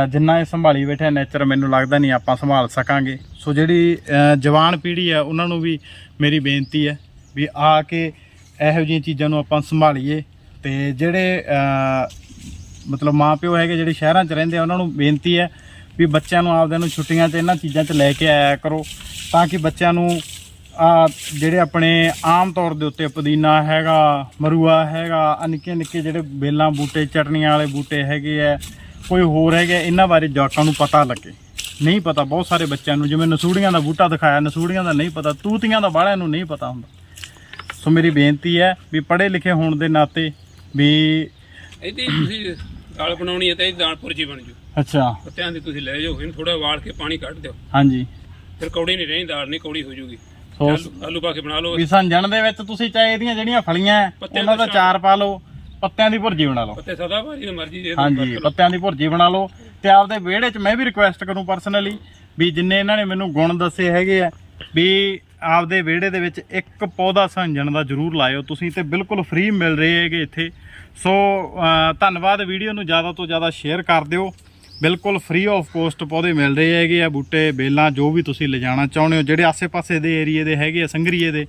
ਜਿੰਨਾ ਇਹ ਸੰਭਾਲੀ ਬੈਠਾ ਨੇਚਰ ਮੈਨੂੰ ਲੱਗਦਾ ਨਹੀਂ ਆਪਾਂ ਸੰਭਾਲ ਸਕਾਂਗੇ। ਸੋ ਜਿਹੜੀ ਜਵਾਨ ਪੀੜ੍ਹੀ ਹੈ ਉਹਨਾਂ ਨੂੰ ਵੀ ਮੇਰੀ ਬੇਨਤੀ ਹੈ ਵੀ ਆ ਕੇ ਇਹੋ ਜਿਹੀਆਂ ਚੀਜ਼ਾਂ ਨੂੰ ਆਪਾਂ ਸੰਭਾਲੀਏ ਤੇ ਜਿਹੜੇ ਅ, ਮਤਲਬ ਮਾਪਿਓ ਹੈਗੇ ਜਿਹੜੇ ਸ਼ਹਿਰਾਂ 'ਚ ਰਹਿੰਦੇ ਆ ਉਹਨਾਂ ਨੂੰ ਬੇਨਤੀ ਹੈ ਵੀ ਬੱਚਿਆਂ ਨੂੰ ਆਪਦਿਆਂ ਨੂੰ ਛੁੱਟੀਆਂ 'ਚ ਇਹਨਾਂ ਚੀਜ਼ਾਂ 'ਚ ਲੈ ਕੇ ਆਇਆ ਕਰੋ ਤਾਂ ਕਿ ਬੱਚਿਆਂ ਨੂੰ ਆ ਜਿਹੜੇ ਆਪਣੇ ਆਮ ਤੌਰ ਦੇ ਉੱਤੇ ਪੁਦੀਨਾ ਹੈਗਾ ਮਰੂਆ ਹੈਗਾ ਆ ਨਿੱਕੇ ਨਿੱਕੇ ਜਿਹੜੇ ਬੇਲਾਂ ਬੂਟੇ ਚਟਨੀਆਂ ਵਾਲੇ ਬੂਟੇ ਹੈਗੇ ਆ ਕੋਈ ਹੋਰ ਹੈਗੇ ਇਹਨਾਂ ਬਾਰੇ ਜਵਾਕਾਂ ਨੂੰ ਪਤਾ ਲੱਗੇ। ਨਹੀਂ ਪਤਾ ਬਹੁਤ ਸਾਰੇ ਬੱਚਿਆਂ ਨੂੰ ਜਿਵੇਂ ਨਸੂੜੀਆਂ ਦਾ ਬੂਟਾ ਦਿਖਾਇਆ ਨਸੂੜੀਆਂ ਦਾ ਨਹੀਂ ਪਤਾ ਤੂਤੀਆਂ ਦਾ ਬਾਹਲਿਆਂ ਨੂੰ ਨਹੀਂ ਪਤਾ ਹੁੰਦਾ। ਸੋ ਮੇਰੀ ਬੇਨਤੀ ਹੈ ਵੀ ਪੜ੍ਹੇ ਲਿਖੇ ਹੋਣ ਦੇ ਨਾਤੇ ਵੀ
ਇਹਦੀ ਤੁਸੀਂ ਦਾਲ ਬਣਾਉਣੀ ਹੈ ਤਾਂ ਇਹ ਦਾਲ ਪੁਰਜੀ ਬਣ ਜੂ।
ਅੱਛਾ।
ਪੱਤਿਆਂ ਦੀ ਤੁਸੀਂ ਲੈ ਜਾਓ ਇਹਨੂੰ ਥੋੜਾ ਵਾਲ ਕੇ ਪਾਣੀ ਕੱਢ ਦਿਓ।
ਹਾਂਜੀ।
ਫਿਰ ਕੌੜੀ ਨਹੀਂ ਰਹਿਣੀ ਦਾਲ ਨਹੀਂ ਕੌੜੀ ਹੋ ਜੂਗੀ। ਆਲੂ ਪਾ ਕੇ ਬਣਾ ਲਓ।
ਵੀ ਸੰਜਣ ਦੇ ਵਿੱਚ ਤੁਸੀਂ ਚਾਹੇ ਇਹਦੀਆਂ ਜਿਹੜੀਆਂ ਫਲੀਆਂ ਹੈ,
ਪੱਤਿਆਂ
ਉਹਨਾਂ ਦਾ
ਦਾ
ਚਾਰ ਪਾ ਲਓ ਪੱਤਿਆਂ ਦੀ ਭੁਰਜੀ ਬਣਾ ਲਓ।
ਪੱਤੇ ਸਦਾ ਭਾਰੀ ਮਰਜ਼ੀ ਦੇ
ਹਾਂਜੀ ਪੱਤਿਆਂ ਦੀ ਭੁਰਜੀ ਬਣਾ ਲਓ ਤੇ ਆਪਦੇ ਵਿਹੜੇ 'ਚ ਮੈਂ ਵੀ ਰਿਕੁਐਸਟ ਕਰੂੰ ਪਰਸਨਲੀ ਵੀ ਜਿੰਨੇ ਇਹਨਾਂ ਨੇ ਮੈਨੂੰ ਗੁਣ ਦੱਸੇ ਹੈਗੇ ਆ ਵੀ ਆਪਦੇ ਵਿਹੜੇ ਦੇ ਵਿੱਚ ਇੱਕ ਪੌਦਾ ਸੰਜਣ ਦਾ ਜ਼ਰੂਰ ਲਾਇਓ। ਤੁਸੀਂ ਤੇ ਬਿਲਕੁਲ ਫ੍ਰੀ ਮਿਲ ਰਹੇ ਹੈਗੇ ਇੱਥੇ। ਸੋ ਅਹ, ਧੰਨਵਾਦ ਵੀਡੀਓ ਨੂੰ ਜ਼ਿਆਦਾ ਤੋਂ ਜ਼ਿਆਦਾ ਸ਼ੇਅਰ ਕਰ ਦਿਓ। ਬਿਲਕੁਲ ਫ੍ਰੀ ਆਫ ਕੋਸਟ ਪੌਦੇ ਮਿਲ ਰਹੇ ਹੈਗੇ ਆ, ਬੂਟੇ, ਬੇਲਾਂ, ਜੋ ਵੀ ਤੁਸੀਂ ਲਿਜਾਣਾ ਚਾਹੁੰਦੇ ਹੋ, ਜਿਹੜੇ ਆਸੇ-ਪਾਸੇ ਦੇ ਏਰੀਏ ਦੇ ਹੈਗੇ ਆ, ਸੰਗਰੀਏ ਦੇ,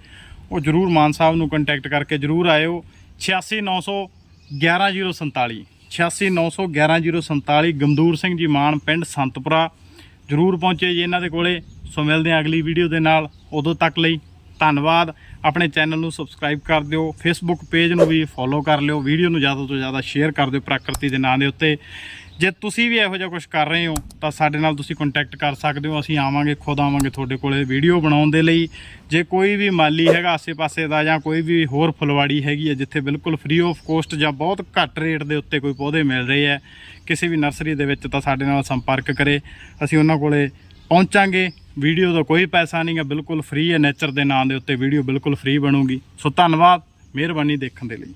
ਉਹ ਜਰੂਰ ਮਾਨ ਸਾਹਿਬ ਨੂੰ ਕੰਟੈਕਟ ਕਰਕੇ ਜਰੂਰ ਆਇਓ। 86900 11047 86900 11047 ਗਮਦੂਰ ਸਿੰਘ ਜੀ ਮਾਨ ਪਿੰਡ ਸੰਤਪੁਰਾ। ਜਰੂਰ ਪਹੁੰਚੇ ਜੀ ਇਹਨਾਂ ਦੇ ਕੋਲੇ। ਸੋ ਮਿਲਦੇ ਹਾਂ ਅਗਲੀ ਵੀਡੀਓ ਦੇ ਨਾਲ। ਉਦੋਂ ਤੱਕ ਲਈ ਧੰਨਵਾਦ। ਆਪਣੇ ਚੈਨਲ ਨੂੰ ਸਬਸਕ੍ਰਾਈਬ ਕਰ ਦਿਓ। ਫੇਸਬੁੱਕ ਪੇਜ ਨੂੰ ਵੀ ਫੋਲੋ ਕਰ ਲਿਓ। ਵੀਡੀਓ ਨੂੰ ਜ਼ਿਆਦਾ ਤੋਂ ਜ਼ਿਆਦਾ ਸ਼ੇਅਰ ਕਰ ਦਿਓ ਪ੍ਰਕਿਰਤੀ ਦੇ ਨਾਂ ਦੇ ਉੱਤੇ। ਜੇ ਤੁਸੀਂ ਵੀ ਇਹੋ ਜਿਹਾ ਕੁਝ ਕਰ ਰਹੇ ਹੋ, ਤਾਂ ਸਾਡੇ ਨਾਲ ਤੁਸੀਂ ਕੰਟੈਕਟ ਕਰ ਸਕਦੇ ਹੋ। ਅਸੀਂ ਆਵਾਂਗੇ, ਖੁਦ ਆਵਾਂਗੇ ਤੁਹਾਡੇ ਕੋਲੇ ਵੀਡੀਓ ਬਣਾਉਣ ਦੇ ਲਈ। ਜੇ ਕੋਈ ਵੀ ਮਾਲੀ ਹੈਗਾ ਆਸੇ-ਪਾਸੇ ਦਾ ਜਾਂ ਕੋਈ ਵੀ ਹੋਰ ਫੁਲਵਾੜੀ ਹੈਗੀ ਹੈ ਜਿੱਥੇ ਬਿਲਕੁਲ ਫ੍ਰੀ ਆਫ ਕੋਸਟ ਜਾਂ ਬਹੁਤ ਘੱਟ ਰੇਟ ਦੇ ਉੱਤੇ ਕੋਈ ਪੌਦੇ ਮਿਲ ਰਹੇ ਹੈ, ਕਿਸੇ ਵੀ ਨਰਸਰੀ ਦੇ ਵਿੱਚ ਤਾਂ ਸਾਡੇ ਨਾਲ ਸੰਪਰਕ ਕਰੇ। ਅਸੀਂ ਉਹਨਾਂ ਕੋਲੇ ਪਹੁੰਚਾਂਗੇ। ਵੀਡੀਓ ਦਾ ਕੋਈ ਪੈਸਾ ਨਹੀਂ ਹੈ, ਬਿਲਕੁਲ ਫ੍ਰੀ ਹੈ। ਨੇਚਰ ਦੇ ਨਾਂ ਦੇ ਉੱਤੇ ਵੀਡੀਓ ਬਿਲਕੁਲ ਫ੍ਰੀ ਬਣੂਗੀ। ਸੋ ਧੰਨਵਾਦ, ਮਿਹਰਬਾਨੀ ਦੇਖਣ ਦੇ ਲਈ।